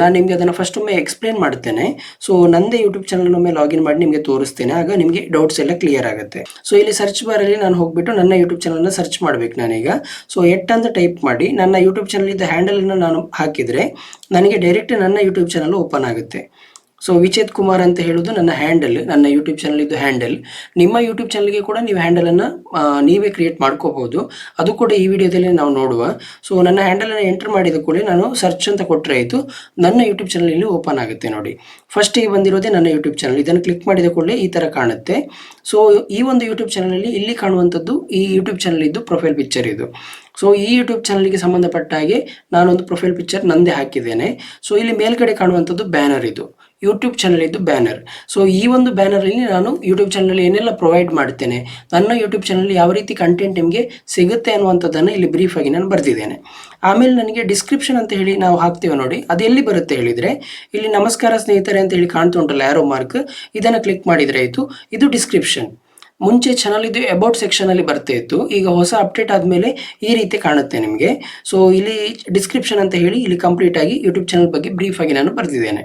ನಾನು ನಿಮಗೆ ಅದನ್ನು ಫಸ್ಟ್ ಒಮ್ಮೆ ಎಕ್ಸ್ಪ್ಲೇನ್ ಮಾಡ್ತೇನೆ. ಸೊ ನಂದೇ ಯೂಟ್ಯೂಬ್ ಚಾನಲ್ನೊಮ್ಮೆ ಲಾಗಿನ್ ಮಾಡಿ ನಿಮಗೆ ತೋರಿಸ್ತೇನೆ. ಆಗ ನಿಮಗೆ ಡೌಟ್ಸ್ ಎಲ್ಲ ಕ್ಲಿಯರ್ ಆಗುತ್ತೆ. ಸೊ ಇಲ್ಲಿ ಸರ್ಚ್ ಬಾರಲ್ಲಿ ನಾನು ಹೋಗಿಬಿಟ್ಟು ನನ್ನ ಯೂಟ್ಯೂಬ್ ಚಾನಲನ್ನು ಸರ್ಚ್ ಮಾಡಬೇಕು ನಾನೀಗ. ಸೊ ಎಟ್ ಅಂತ ಟೈಪ್ ಮಾಡಿ ನನ್ನ ಯೂಟ್ಯೂಬ್ ಚಾನಲ್ ಇದ್ದ ಹ್ಯಾಂಡಲನ್ನು ನಾನು ಹಾಕಿದರೆ ನನಗೆ ಡೈರೆಕ್ಟ್ ನನ್ನ ಯೂಟ್ಯೂಬ್ ಚಾನಲ್ ಓಪನ್ ಆಗುತ್ತೆ. ಸೊ ವಿಚೇತ್ ಕುಮಾರ್ ಅಂತ ಹೇಳೋದು ನನ್ನ ಹ್ಯಾಂಡಲ್ ನನ್ನ ಯೂಟ್ಯೂಬ್ ಚಾನಲ್ ಇದು ಹ್ಯಾಂಡಲ್ ನಿಮ್ಮ ಯೂಟ್ಯೂಬ್ ಚಾನಲ್ಗೆ ಕೂಡ ನೀವು ಹ್ಯಾಂಡಲನ್ನು ನೀವೇ ಕ್ರಿಯೇಟ್ ಮಾಡ್ಕೋಬಹುದು. ಅದು ಕೂಡ ಈ ವಿಡಿಯೋದಲ್ಲಿ ನಾವು ನೋಡುವ. ಸೊ ನನ್ನ ಹ್ಯಾಂಡಲನ್ನು ಎಂಟರ್ ಮಾಡಿದ ಕೂಡ ನಾನು ಸರ್ಚ್ ಅಂತ ಕೊಟ್ಟರೆ ಆಯಿತು. ನನ್ನ ಯೂಟ್ಯೂಬ್ ಚಾನಲ್ ಇಲ್ಲಿ ಓಪನ್ ಆಗುತ್ತೆ ನೋಡಿ. ಫಸ್ಟಿಗೆ ಬಂದಿರೋದೇ ನನ್ನ ಯೂಟ್ಯೂಬ್ ಚಾನಲ್ ಇದನ್ನು ಕ್ಲಿಕ್ ಮಾಡಿದ ಕೂಡಲೇ ಈ ಥರ ಕಾಣುತ್ತೆ. ಸೊ ಈ ಒಂದು ಯೂಟ್ಯೂಬ್ ಚಾನಲಲ್ಲಿ ಇಲ್ಲಿ ಕಾಣುವಂಥದ್ದು ಈ ಯೂಟ್ಯೂಬ್ ಚಾನಲ್ ಇದ್ದು ಪ್ರೊಫೈಲ್ ಪಿಕ್ಚರ್ ಇದು. ಸೊ ಈ ಯೂಟ್ಯೂಬ್ ಚಾನಲ್ಗೆ ಸಂಬಂಧಪಟ್ಟ ಹಾಗೆ ನಾನೊಂದು ಪ್ರೊಫೈಲ್ ಪಿಕ್ಚರ್ ನಂದೇ ಹಾಕಿದ್ದೇನೆ. ಸೊ ಇಲ್ಲಿ ಮೇಲ್ಗಡೆ ಕಾಣುವಂಥದ್ದು ಬ್ಯಾನರ್ ಇದು. ಯೂಟ್ಯೂಬ್ ಚಾನಲ್ ಇದು ಬ್ಯಾನರ್ ಸೊ ಈ ಒಂದು ಬ್ಯಾನರಲ್ಲಿ ನಾನು ಯೂಟ್ಯೂಬ್ ಚಾನಲ್ ಏನೆಲ್ಲ ಪ್ರೊವೈಡ್ ಮಾಡ್ತೇನೆ ನನ್ನ ಯೂಟ್ಯೂಬ್ ಚಾನಲ್ ಯಾವ ರೀತಿ ಕಂಟೆಂಟ್ ನಿಮಗೆ ಸಿಗುತ್ತೆ ಅನ್ನುವಂಥದ್ದನ್ನು ಇಲ್ಲಿ ಬ್ರೀಫ್ ಆಗಿ ನಾನು ಬರೆದಿದ್ದೇನೆ. ಆಮೇಲೆ ನನಗೆ ಡಿಸ್ಕ್ರಿಪ್ಷನ್ ಅಂತ ಹೇಳಿ ನಾವು ಹಾಕ್ತೇವೆ ನೋಡಿ, ಅದು ಎಲ್ಲಿ ಬರುತ್ತೆ ಹೇಳಿದರೆ, ಇಲ್ಲಿ ನಮಸ್ಕಾರ ಸ್ನೇಹಿತರೆ ಅಂತ ಹೇಳಿ ಕಾಣ್ತಾ ಉಂಟಲ್ಲ ಯಾರೋ ಮಾರ್ಕ್ ಇದನ್ನು ಕ್ಲಿಕ್ ಮಾಡಿದರೆ ಆಯಿತು. ಇದು ಡಿಸ್ಕ್ರಿಪ್ಷನ್ ಮುಂಚೆ ಚಾನಲ್ ಇದು ಅಬೌಟ್ ಸೆಕ್ಷನ್ ಅಲ್ಲಿ ಬರ್ತಾ ಇತ್ತು. ಈಗ ಹೊಸ ಅಪ್ಡೇಟ್ ಆದಮೇಲೆ ಈ ರೀತಿ ಕಾಣುತ್ತೆ ನಿಮಗೆ. ಸೊ ಇಲ್ಲಿ ಡಿಸ್ಕ್ರಿಪ್ಷನ್ ಅಂತ ಹೇಳಿ ಇಲ್ಲಿ ಕಂಪ್ಲೀಟ್ ಆಗಿ ಯೂಟ್ಯೂಬ್ ಚಾನಲ್ ಬಗ್ಗೆ ಬ್ರೀಫ್ ಆಗಿ ನಾನು ಬರೆದಿದ್ದೇನೆ.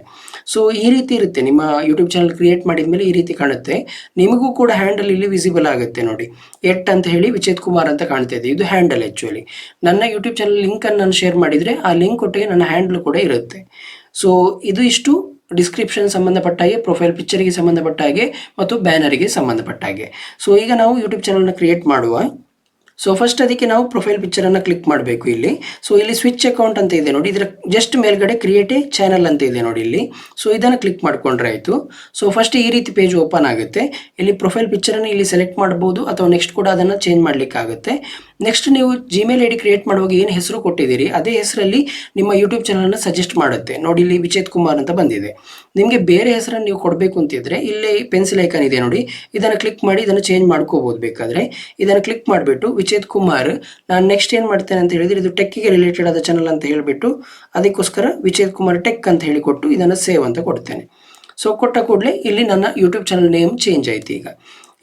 ಸೊ ಈ ರೀತಿ ಇರುತ್ತೆ. ನಿಮ್ಮ ಯೂಟ್ಯೂಬ್ ಚಾನಲ್ ಕ್ರಿಯೇಟ್ ಮಾಡಿದ ಮೇಲೆ ಈ ರೀತಿ ಕಾಣುತ್ತೆ. ನಿಮಗೂ ಕೂಡ ಹ್ಯಾಂಡಲ್ ಇಲ್ಲಿ ವಿಸಿಬಲ್ ಆಗುತ್ತೆ ನೋಡಿ. ಎಟ್ ಅಂತ ಹೇಳಿ ವಿಚೇತ್ ಕುಮಾರ್ ಅಂತ ಕಾಣ್ತಾ ಇದೆ. ಇದು ಹ್ಯಾಂಡಲ್ ಆ್ಯಕ್ಚುಲಿ ನನ್ನ ಯೂಟ್ಯೂಬ್ ಚಾನಲ್ ಲಿಂಕನ್ನು ನಾನು ಶೇರ್ ಮಾಡಿದರೆ ಆ ಲಿಂಕ್ ಒಟ್ಟಿಗೆ ನನ್ನ ಹ್ಯಾಂಡಲ್ ಕೂಡ ಇರುತ್ತೆ. ಸೊ ಇದು ಇಷ್ಟು. ಡಿಸ್ಕ್ರಿಪ್ಷನ್ ಸಂಬಂಧಪಟ್ಟ ಹಾಗೆ ಪ್ರೊಫೈಲ್ ಪಿಕ್ಚರ್ಗೆ ಸಂಬಂಧಪಟ್ಟ ಹಾಗೆ ಮತ್ತು ಬ್ಯಾನರಿಗೆ ಸಂಬಂಧಪಟ್ಟ ಹಾಗೆ ಸೊ ಈಗ ನಾವು ಯೂಟ್ಯೂಬ್ ಚಾನಲ್ನ ಕ್ರಿಯೇಟ್ ಮಾಡುವ. ಸೊ ಫಸ್ಟ್ ಅದಕ್ಕೆ ನಾವು ಪ್ರೊಫೈಲ್ ಪಿಕ್ಚರನ್ನು ಕ್ಲಿಕ್ ಮಾಡಬೇಕು ಇಲ್ಲಿ. ಸೊ ಇಲ್ಲಿ ಸ್ವಿಚ್ ಅಕೌಂಟ್ ಅಂತ ಇದೆ ನೋಡಿ. ಇದರ ಜಸ್ಟ್ ಮೇಲ್ಗಡೆ ಕ್ರಿಯೇಟ್ ಎ ಚಾನಲ್ ಅಂತ ಇದೆ ನೋಡಿ ಇಲ್ಲಿ. ಸೊ ಇದನ್ನು ಕ್ಲಿಕ್ ಮಾಡಿಕೊಂಡ್ರೆ ಆಯಿತು. ಸೊ ಫಸ್ಟ್ ಈ ರೀತಿ ಪೇಜ್ ಓಪನ್ ಆಗುತ್ತೆ. ಇಲ್ಲಿ ಪ್ರೊಫೈಲ್ ಪಿಕ್ಚರನ್ನು ಇಲ್ಲಿ ಸೆಲೆಕ್ಟ್ ಮಾಡ್ಬೋದು ಅಥವಾ ನೆಕ್ಸ್ಟ್ ಕೂಡ ಅದನ್ನು ಚೇಂಜ್ ಮಾಡಲಿಕ್ಕಾಗುತ್ತೆ. ನೆಕ್ಸ್ಟ್ ನೀವು ಜಿಮೇಲ್ ಐ ಡಿ ಕ್ರಿಯೇಟ್ ಮಾಡುವಾಗ ಏನು ಹೆಸರು ಕೊಟ್ಟಿದ್ದೀರಿ, ಅದೇ ಹೆಸರಲ್ಲಿ ನಿಮ್ಮ ಯೂಟ್ಯೂಬ್ ಚಾನಲನ್ನು ಸಜೆಸ್ಟ್ ಮಾಡುತ್ತೆ. ನೋಡಿ, ಇಲ್ಲಿ ವಿಚೇತ್ ಕುಮಾರ್ ಅಂತ ಬಂದಿದೆ. ನಿಮಗೆ ಬೇರೆ ಹೆಸರನ್ನು ನೀವು ಕೊಡಬೇಕು ಅಂತಿದ್ರೆ, ಇಲ್ಲಿ ಪೆನ್ಸಿಲ್ ಐಕಾನ್ ಇದೆ ನೋಡಿ. ಇದನ್ನು ಕ್ಲಿಕ್ ಮಾಡಿ, ಇದನ್ನು ಚೇಂಜ್ ಮಾಡ್ಕೋಬೋದು ಬೇಕಾದರೆ. ಇದನ್ನು ಕ್ಲಿಕ್ ಮಾಡಿಬಿಟ್ಟು, ವಿಚೇತ್ ಕುಮಾರ್, ನಾನು ನೆಕ್ಸ್ಟ್ ಏನು ಮಾಡ್ತೇನೆ ಅಂತ ಹೇಳಿದರೆ, ಇದು ಟೆಕ್ಕಿಗೆ ರಿಲೇಟೆಡ್ ಆದ ಚಾನಲ್ ಅಂತ ಹೇಳಿಬಿಟ್ಟು, ಅದಕ್ಕೋಸ್ಕರ ವಿಚೇತ್ ಕುಮಾರ್ ಟೆಕ್ ಅಂತ ಹೇಳಿ ಕೊಟ್ಟು, ಇದನ್ನು ಸೇವ್ ಅಂತ ಕೊಡ್ತೇನೆ. ಸೊ ಕೊಟ್ಟ ಕೂಡಲೇ ಇಲ್ಲಿ ನನ್ನ ಯೂಟ್ಯೂಬ್ ಚಾನಲ್ ನೇಮ್ ಚೇಂಜ್ ಆಯಿತು ಈಗ.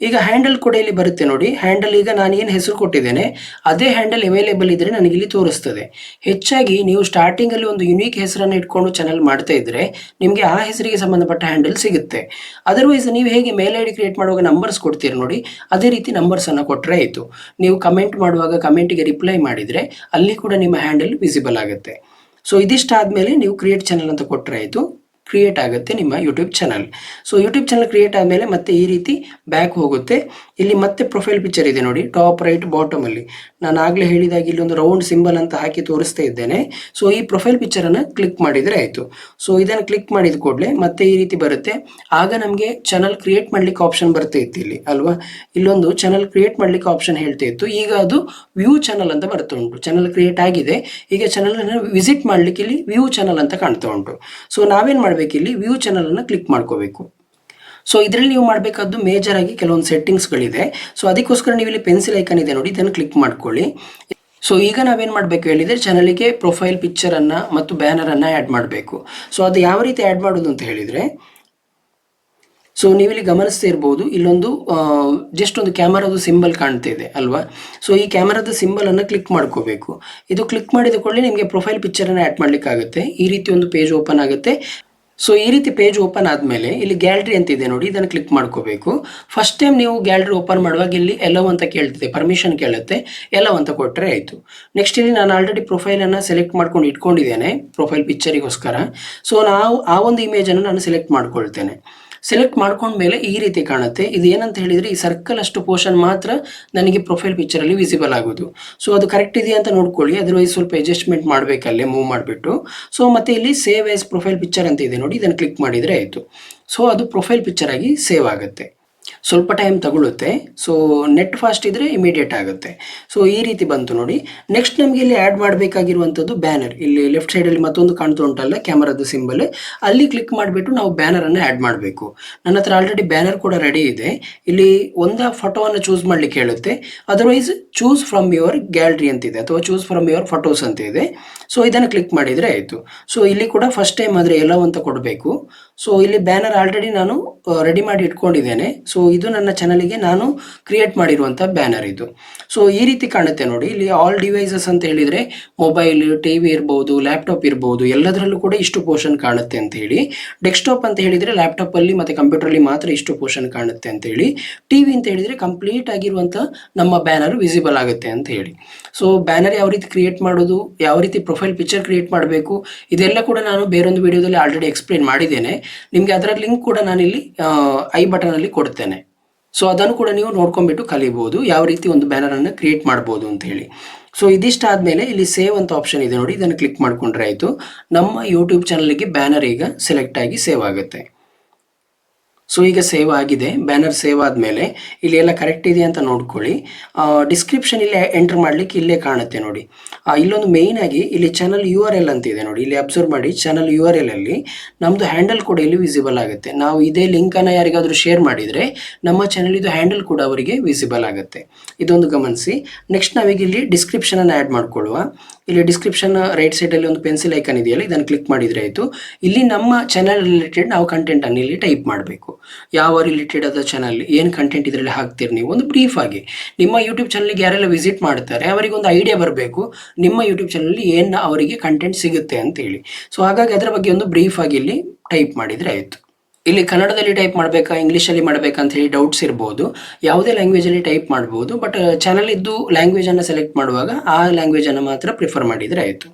ಈಗ ಹ್ಯಾಂಡಲ್ ಕೂಡ ಇಲ್ಲಿ ಬರುತ್ತೆ ನೋಡಿ. ಹ್ಯಾಂಡಲ್ ಈಗ ನಾನು ಏನು ಹೆಸರು ಕೊಟ್ಟಿದ್ದೇನೆ, ಅದೇ ಹ್ಯಾಂಡಲ್ ಅವೈಲೇಬಲ್ ಇದ್ದರೆ ನನಗೆ ಇಲ್ಲಿ ತೋರಿಸ್ತದೆ. ಹೆಚ್ಚಾಗಿ ನೀವು ಸ್ಟಾರ್ಟಿಂಗಲ್ಲಿ ಒಂದು ಯುನೀಕ್ ಹೆಸರನ್ನು ಇಟ್ಕೊಂಡು ಚಾನಲ್ ಮಾಡ್ತಾ ಇದ್ದರೆ ನಿಮಗೆ ಆ ಹೆಸರಿಗೆ ಸಂಬಂಧಪಟ್ಟ ಹ್ಯಾಂಡಲ್ ಸಿಗುತ್ತೆ. ಅದರ್ವೈಸ್ ನೀವು ಹೇಗೆ ಮೇಲ್ ಐ ಡಿ ಕ್ರಿಯೇಟ್ ಮಾಡುವಾಗ ನಂಬರ್ಸ್ ಕೊಡ್ತೀರಿ ನೋಡಿ, ಅದೇ ರೀತಿ ನಂಬರ್ಸನ್ನು ಕೊಟ್ಟರೆ ಆಯಿತು. ನೀವು ಕಮೆಂಟ್ ಮಾಡುವಾಗ ಕಮೆಂಟಿಗೆ ರಿಪ್ಲೈ ಮಾಡಿದರೆ ಅಲ್ಲಿ ಕೂಡ ನಿಮ್ಮ ಹ್ಯಾಂಡಲ್ ವಿಸಿಬಲ್ ಆಗುತ್ತೆ. ಸೊ ಇದಿಷ್ಟಾದ್ಮೇಲೆ ನೀವು ಕ್ರಿಯೇಟ್ ಚಾನಲ್ ಅಂತ ಕೊಟ್ಟರೆ ಆಯಿತು. ಕ್ರಿಯೇಟ್ ಆಗುತ್ತೆ ನಿಮ್ಮ YouTube channel so YouTube channel create ಆದಮೇಲೆ ಮತ್ತೆ ಈ ರೀತಿ ಬ್ಯಾಕ್ ಹೋಗುತ್ತೆ. ಇಲ್ಲಿ ಮತ್ತೆ ಪ್ರೊಫೈಲ್ ಪಿಕ್ಚರ್ ಇದೆ ನೋಡಿ ಟಾಪ್ ರೈಟ್ ಬಾಟಮ್ ಅಲ್ಲಿ. ನಾನು ಆಗಲೇ ಹೇಳಿದಾಗ ಇಲ್ಲಿ ಒಂದು ರೌಂಡ್ ಸಿಂಬಲ್ ಅಂತ ಹಾಕಿ ತೋರಿಸ್ತಾ ಇದ್ದೇನೆ. ಸೊ ಈ ಪ್ರೊಫೈಲ್ ಪಿಕ್ಚರ್ ಅನ್ನ ಕ್ಲಿಕ್ ಮಾಡಿದರೆ ಆಯ್ತು. ಸೊ ಇದನ್ನು ಕ್ಲಿಕ್ ಮಾಡಿದ ಕೂಡಲೇ ಮತ್ತೆ ಈ ರೀತಿ ಬರುತ್ತೆ. ಆಗ ನಮಗೆ ಚಾನಲ್ ಕ್ರಿಯೇಟ್ ಮಾಡ್ಲಿಕ್ಕೆ ಆಪ್ಷನ್ ಬರ್ತಾ ಇತ್ತು ಇಲ್ಲಿ, ಅಲ್ವಾ? ಇಲ್ಲೊಂದು ಚಾನಲ್ ಕ್ರಿಯೇಟ್ ಮಾಡ್ಲಿಕ್ಕೆ ಆಪ್ಷನ್ ಹೇಳ್ತಾ ಇತ್ತು. ಈಗ ಅದು ವ್ಯೂ ಚಾನಲ್ ಅಂತ ಬರ್ತಾ ಉಂಟು. ಚಾನಲ್ ಕ್ರಿಯೇಟ್ ಆಗಿದೆ. ಈಗ ಚಾನಲ್ ವಿಸಿಟ್ ಮಾಡ್ಲಿಕ್ಕೆ ಇಲ್ಲಿ ವ್ಯೂ ಚಾನಲ್ ಅಂತ ಕಾಣ್ತಾ ಉಂಟು. ಸೊ ನಾವೇನು ಮಾಡ್ಬೇಕು? ಇಲ್ಲಿ ವ್ಯೂ ಚಾನಲ್ ಅನ್ನ ಕ್ಲಿಕ್ ಮಾಡ್ಕೋಬೇಕು. ಸೊ ಇದರಲ್ಲಿ ನೀವು ಮಾಡಬೇಕಾದ್ದು ಮೇಜರ್ ಆಗಿ ಕೆಲವೊಂದು ಸೆಟ್ಟಿಂಗ್ಸ್ಗಳಿದೆ ಸೊ ಅದಕ್ಕೋಸ್ಕರ ನೀವು ಇಲ್ಲಿ ಪೆನ್ಸಿಲ್ ಐಕನ್ ಇದೆ ನೋಡಿ, ಇದನ್ನು ಕ್ಲಿಕ್ ಮಾಡ್ಕೊಳ್ಳಿ. ಸೊ ಈಗ ನಾವೇನು ಮಾಡಬೇಕು ಹೇಳಿದರೆ ಚಾನಲಿಗೆ ಪ್ರೊಫೈಲ್ ಪಿಕ್ಚರನ್ನು ಮತ್ತು ಬ್ಯಾನರನ್ನು ಆ್ಯಡ್ ಮಾಡಬೇಕು. ಸೊ ಅದು ಯಾವ ರೀತಿ ಆ್ಯಡ್ ಮಾಡೋದು ಅಂತ ಹೇಳಿದರೆ ಸೊ ನೀವಿಲ್ಲಿ ಗಮನಿಸ್ತಾ ಇರ್ಬೋದು, ಇಲ್ಲೊಂದು ಜಸ್ಟ್ ಒಂದು ಕ್ಯಾಮರಾದ ಸಿಂಬಲ್ ಕಾಣ್ತಾ ಇದೆ, ಅಲ್ವಾ? ಸೊ ಈ ಕ್ಯಾಮರಾದ ಸಿಂಬಲ್ ಅನ್ನು ಕ್ಲಿಕ್ ಮಾಡ್ಕೋಬೇಕು. ಇದು ಕ್ಲಿಕ್ ಮಾಡಿದ ಕೂಡಲೇ ನಿಮಗೆ ಪ್ರೊಫೈಲ್ ಪಿಕ್ಚರನ್ನು ಆ್ಯಡ್ ಮಾಡಲಿಕ್ಕಾಗುತ್ತೆ. ಈ ರೀತಿ ಒಂದು ಪೇಜ್ ಓಪನ್ ಆಗುತ್ತೆ. ಸೊ ಈ ರೀತಿ ಪೇಜ್ ಓಪನ್ ಆದಮೇಲೆ ಇಲ್ಲಿ ಗ್ಯಾಲರಿ ಅಂತ ಇದೆ ನೋಡಿ, ಇದನ್ನು ಕ್ಲಿಕ್ ಮಾಡ್ಕೋಬೇಕು. ಫಸ್ಟ್ ಟೈಮ್ ನೀವು ಗ್ಯಾಲರಿ ಓಪನ್ ಮಾಡುವಾಗ ಇಲ್ಲಿ ಎಲ್ಲೋ ಅಂತ ಕೇಳ್ತಿದೆ ಪರ್ಮಿಷನ್ ಕೇಳುತ್ತೆ, ಎಲ್ಲೋ ಅಂತ ಕೊಟ್ಟರೆ ಆಯಿತು. ನೆಕ್ಸ್ಟ್ ಇಲ್ಲಿ ನಾನು ಆಲ್ರೆಡಿ ಪ್ರೊಫೈಲನ್ನು ಸೆಲೆಕ್ಟ್ ಮಾಡ್ಕೊಂಡು ಇಟ್ಕೊಂಡಿದ್ದೇನೆ ಪ್ರೊಫೈಲ್ ಪಿಕ್ಚರಿಗೋಸ್ಕರ ಸೊ ನಾವು ಆ ಒಂದು ಇಮೇಜನ್ನು ನಾನು ಸೆಲೆಕ್ಟ್ ಮಾಡ್ಕೊಳ್ತೇನೆ. ಸೆಲೆಕ್ಟ್ ಮಾಡ್ಕೊಂಡ್ಮೇಲೆ ಈ ರೀತಿ ಕಾಣುತ್ತೆ. ಇದು ಏನಂತ ಹೇಳಿದರೆ ಈ ಸರ್ಕಲ್ ಅಷ್ಟು ಪೋರ್ಷನ್ ಮಾತ್ರ ನನಗೆ ಪ್ರೊಫೈಲ್ ಪಿಕ್ಚರಲ್ಲಿ ವಿಸಿಬಲ್ ಆಗೋದು. ಸೊ ಅದು ಕರೆಕ್ಟ್ ಇದೆಯಾ ಅಂತ ನೋಡ್ಕೊಳ್ಳಿ. ಅದರ್ವೈಸ್ ಸ್ವಲ್ಪ ಅಡ್ಜಸ್ಟ್ಮೆಂಟ್ ಮಾಡಬೇಕಲ್ಲೇ ಮೂವ್ ಮಾಡಿಬಿಟ್ಟು. ಸೊ ಮತ್ತೆ ಇಲ್ಲಿ ಸೇವ್ ಆಸ್ ಪ್ರೊಫೈಲ್ ಪಿಕ್ಚರ್ ಅಂತ ಇದೆ ನೋಡಿ, ಇದನ್ನು ಕ್ಲಿಕ್ ಮಾಡಿದರೆ ಆಯಿತು. ಸೊ ಅದು ಪ್ರೊಫೈಲ್ ಪಿಕ್ಚರ್ ಆಗಿ ಸೇವ್ ಆಗುತ್ತೆ. ಸ್ವಲ್ಪ ಟೈಮ್ ತಗೊಳ್ಳುತ್ತೆ ಸೊ ನೆಟ್ ಫಾಸ್ಟ್ ಇದ್ದರೆ ಇಮಿಡಿಯೇಟ್ ಆಗುತ್ತೆ. ಸೊ ಈ ರೀತಿ ಬಂತು ನೋಡಿ. ನೆಕ್ಸ್ಟ್ ನಮಗೆ ಇಲ್ಲಿ ಆ್ಯಡ್ ಮಾಡಬೇಕಾಗಿರುವಂಥದ್ದು ಬ್ಯಾನರ್ ಇಲ್ಲಿ ಲೆಫ್ಟ್ ಸೈಡಲ್ಲಿ ಮತ್ತೊಂದು ಕಾಣ್ತಾ ಉಂಟಲ್ಲ ಕ್ಯಾಮರಾದ ಸಿಂಬಲ್ ಅಲ್ಲಿ ಕ್ಲಿಕ್ ಮಾಡಿಬಿಟ್ಟು ನಾವು ಬ್ಯಾನರನ್ನು ಆ್ಯಡ್ ಮಾಡಬೇಕು. ನನ್ನ ಹತ್ರ ಆಲ್ರೆಡಿ ಬ್ಯಾನರ್ ಕೂಡ ರೆಡಿ ಇದೆ. ಇಲ್ಲಿ ಒಂದ ಫೋಟೋವನ್ನು ಚೂಸ್ ಮಾಡಲಿಕ್ಕೆ ಹೇಳುತ್ತೆ. Otherwise choose from your gallery ಅಂತಿದೆ ಅಥವಾ ಚೂಸ್ ಫ್ರಮ್ ಯುವರ್ ಫೋಟೋಸ್ ಅಂತ ಇದೆ. ಸೊ ಇದನ್ನು ಕ್ಲಿಕ್ ಮಾಡಿದರೆ ಆಯಿತು. ಸೊ ಇಲ್ಲಿ ಕೂಡ ಫಸ್ಟ್ ಟೈಮ್ ಆದರೆ ಎಲ್ಲೋ ಅಂತ ಕೊಡಬೇಕು. ಸೊ ಇಲ್ಲಿ ಬ್ಯಾನರ್ ಆಲ್ರೆಡಿ ನಾನು ರೆಡಿ ಮಾಡಿ ಇಟ್ಕೊಂಡಿದ್ದೇನೆ. ಸೊ ಇದು ನನ್ನ ಚಾನಲಿಗೆ ನಾನು ಕ್ರಿಯೇಟ್ ಮಾಡಿರುವಂಥ ಬ್ಯಾನರ್ ಇದು. ಸೊ ಈ ರೀತಿ ಕಾಣುತ್ತೆ ನೋಡಿ. ಇಲ್ಲಿ ಆಲ್ ಡಿವೈಸಸ್ ಅಂತ ಹೇಳಿದರೆ ಮೊಬೈಲ್ ಟಿ ವಿ ಇರ್ಬೋದು ಲ್ಯಾಪ್ಟಾಪ್ ಇರ್ಬೋದು, ಎಲ್ಲದರಲ್ಲೂ ಕೂಡ ಇಷ್ಟು ಪೋರ್ಷನ್ ಕಾಣುತ್ತೆ ಅಂತ ಹೇಳಿ. ಡೆಸ್ಕ್ಟಾಪ್ ಅಂತ ಹೇಳಿದರೆ ಲ್ಯಾಪ್ಟಾಪಲ್ಲಿ ಮತ್ತು ಕಂಪ್ಯೂಟರಲ್ಲಿ ಮಾತ್ರ ಇಷ್ಟು ಪೋರ್ಷನ್ ಕಾಣುತ್ತೆ ಅಂತ ಹೇಳಿ. ಟಿ ವಿ ಅಂತ ಹೇಳಿದರೆ ಕಂಪ್ಲೀಟ್ ಆಗಿರುವಂಥ ನಮ್ಮ ಬ್ಯಾನರ್ ವಿಸಿಬಲ್ ಆಗುತ್ತೆ ಅಂತ ಹೇಳಿ. ಸೊ ಬ್ಯಾನರ್ ಯಾವ ರೀತಿ ಕ್ರಿಯೇಟ್ ಮಾಡೋದು, ಯಾವ ರೀತಿ ಪ್ರೊಫೈಲ್ ಪಿಕ್ಚರ್ ಕ್ರಿಯೇಟ್ ಮಾಡಬೇಕು, ಇದೆಲ್ಲ ಕೂಡ ನಾನು ಬೇರೊಂದು ವಿಡಿಯೋದಲ್ಲಿ ಆಲ್ರೆಡಿ ಎಕ್ಸ್ಪ್ಲೇನ್ ಮಾಡಿದ್ದೇನೆ. ನಿಮಗೆ ಅದರ ಲಿಂಕ್ ಕೂಡ ನಾನಿಲ್ಲಿ ಐ ಬಟನಲ್ಲಿ ಕೊಡ್ತೇನೆ. ಸೊ ಅದನ್ನು ಕೂಡ ನೀವು ನೋಡ್ಕೊಂಡ್ಬಿಟ್ಟು ಕಲಿಬೋದು, ಯಾವ ರೀತಿ ಒಂದು ಬ್ಯಾನರನ್ನು ಕ್ರಿಯೇಟ್ ಮಾಡ್ಬೋದು ಅಂತ ಹೇಳಿ. ಸೊ ಇದಿಷ್ಟಾದಮೇಲೆ ಇಲ್ಲಿ ಸೇವ್ ಅಂತ ಆಪ್ಷನ್ ಇದೆ ನೋಡಿ, ಇದನ್ನು ಕ್ಲಿಕ್ ಮಾಡಿಕೊಂಡ್ರೆ ಆಯಿತು. ನಮ್ಮ ಯೂಟ್ಯೂಬ್ ಚಾನಲ್ಗೆ ಬ್ಯಾನರ್ ಈಗ ಸೆಲೆಕ್ಟ್ ಆಗಿ ಸೇವ್ ಆಗುತ್ತೆ. ಸೊ ಈಗ ಸೇವ್ ಆಗಿದೆ. ಬ್ಯಾನರ್ ಸೇವ್ ಆದಮೇಲೆ ಇಲ್ಲಿ ಎಲ್ಲ ಕರೆಕ್ಟ್ ಇದೆ ಅಂತ ನೋಡ್ಕೊಳ್ಳಿ. ಡಿಸ್ಕ್ರಿಪ್ಷನ್ ಇಲ್ಲೇ ಎಂಟರ್ ಮಾಡಲಿಕ್ಕೆ ಇಲ್ಲೇ ಕಾಣುತ್ತೆ ನೋಡಿ. ಇಲ್ಲೊಂದು ಮೇಯ್ನ್ ಆಗಿ ಇಲ್ಲಿ ಚಾನಲ್ ಯು ಆರ್ ಎಲ್ ಅಂತ ಇದೆ ನೋಡಿ. ಇಲ್ಲಿ ಅಬ್ಸರ್ವ್ ಮಾಡಿ ಚಾನಲ್ ಯು ಆರ್ ಎಲ್ ಅಲ್ಲಿ ನಮ್ಮದು ಹ್ಯಾಂಡಲ್ ಕೂಡ ಇಲ್ಲಿ ವಿಸಿಬಲ್ ಆಗುತ್ತೆ. ನಾವು ಇದೇ ಲಿಂಕನ್ನು ಯಾರಿಗಾದರೂ ಶೇರ್ ಮಾಡಿದರೆ ನಮ್ಮ ಚಾನಲ್ ಇದು ಹ್ಯಾಂಡಲ್ ಕೂಡ ಅವರಿಗೆ ವಿಸಿಬಲ್ ಆಗುತ್ತೆ. ಇದೊಂದು ಗಮನಿಸಿ. ನೆಕ್ಸ್ಟ್ ನಾವೀಗ ಇಲ್ಲಿ ಡಿಸ್ಕ್ರಿಪ್ಷನನ್ನು ಆ್ಯಡ್ ಮಾಡ್ಕೊಳ್ಳುವ. ಇಲ್ಲಿ ಡಿಸ್ಕ್ರಿಪ್ಷನ್ ರೈಟ್ ಸೈಡಲ್ಲಿ ಒಂದು ಪೆನ್ಸಿಲ್ ಐಕನ್ ಇದೆಯಲ್ಲ, ಇದನ್ನು ಕ್ಲಿಕ್ ಮಾಡಿದರೆ ಆಯಿತು. ಇಲ್ಲಿ ನಮ್ಮ ಚಾನಲ್ ರಿಲೇಟೆಡ್ ನಾವು ಕಂಟೆಂಟನ್ನು ಇಲ್ಲಿ ಟೈಪ್ ಮಾಡಬೇಕು. ಯಾವ ರಿಲೇಟೆಡ್ ಆದ ಚಾನಲ್ ಏನು ಕಂಟೆಂಟ್ ಇದರಲ್ಲಿ ಹಾಕ್ತೀರಿ ನೀವು ಒಂದು ಬ್ರೀಫ್ ಆಗಿ. ನಿಮ್ಮ ಯೂಟ್ಯೂಬ್ ಚಾನಲ್ಗೆ ಯಾರೆಲ್ಲ ವಿಸಿಟ್ ಮಾಡ್ತಾರೆ, ಅವರಿಗೆ ಒಂದು ಐಡಿಯಾ ಬರಬೇಕು. ನಿಮ್ಮ ಯೂಟ್ಯೂಬ್ ಚಾನಲಲ್ಲಿ ಏನು ಅವರಿಗೆ ಕಂಟೆಂಟ್ ಸಿಗುತ್ತೆ ಅಂತ ಹೇಳಿ ಸೊ ಹಾಗಾಗಿ ಅದರ ಬಗ್ಗೆ ಒಂದು ಬ್ರೀಫ್ ಆಗಿ ಇಲ್ಲಿ ಟೈಪ್ ಮಾಡಿದರೆ ಆಯಿತು. ಇಲ್ಲಿ ಕನ್ನಡದಲ್ಲಿ ಟೈಪ್ ಮಾಡಬೇಕಾ, ಇಂಗ್ಲೀಷಲ್ಲಿ ಮಾಡಬೇಕಾ ಅಂತ ಹೇಳಿ ಡೌಟ್ಸ್ ಇರ್ಬೋದು. ಯಾವುದೇ ಲ್ಯಾಂಗ್ವೇಜಲ್ಲಿ ಟೈಪ್ ಮಾಡ್ಬೋದು ಬಟ್ ಚಾನಲ್ ಇದ್ದು ಲ್ಯಾಂಗ್ವೇಜನ್ನು ಸೆಲೆಕ್ಟ್ ಮಾಡುವಾಗ ಆ ಲ್ಯಾಂಗ್ವೇಜನ್ನು ಮಾತ್ರ ಪ್ರಿಫರ್ ಮಾಡಿದರೆ ಆಯಿತು.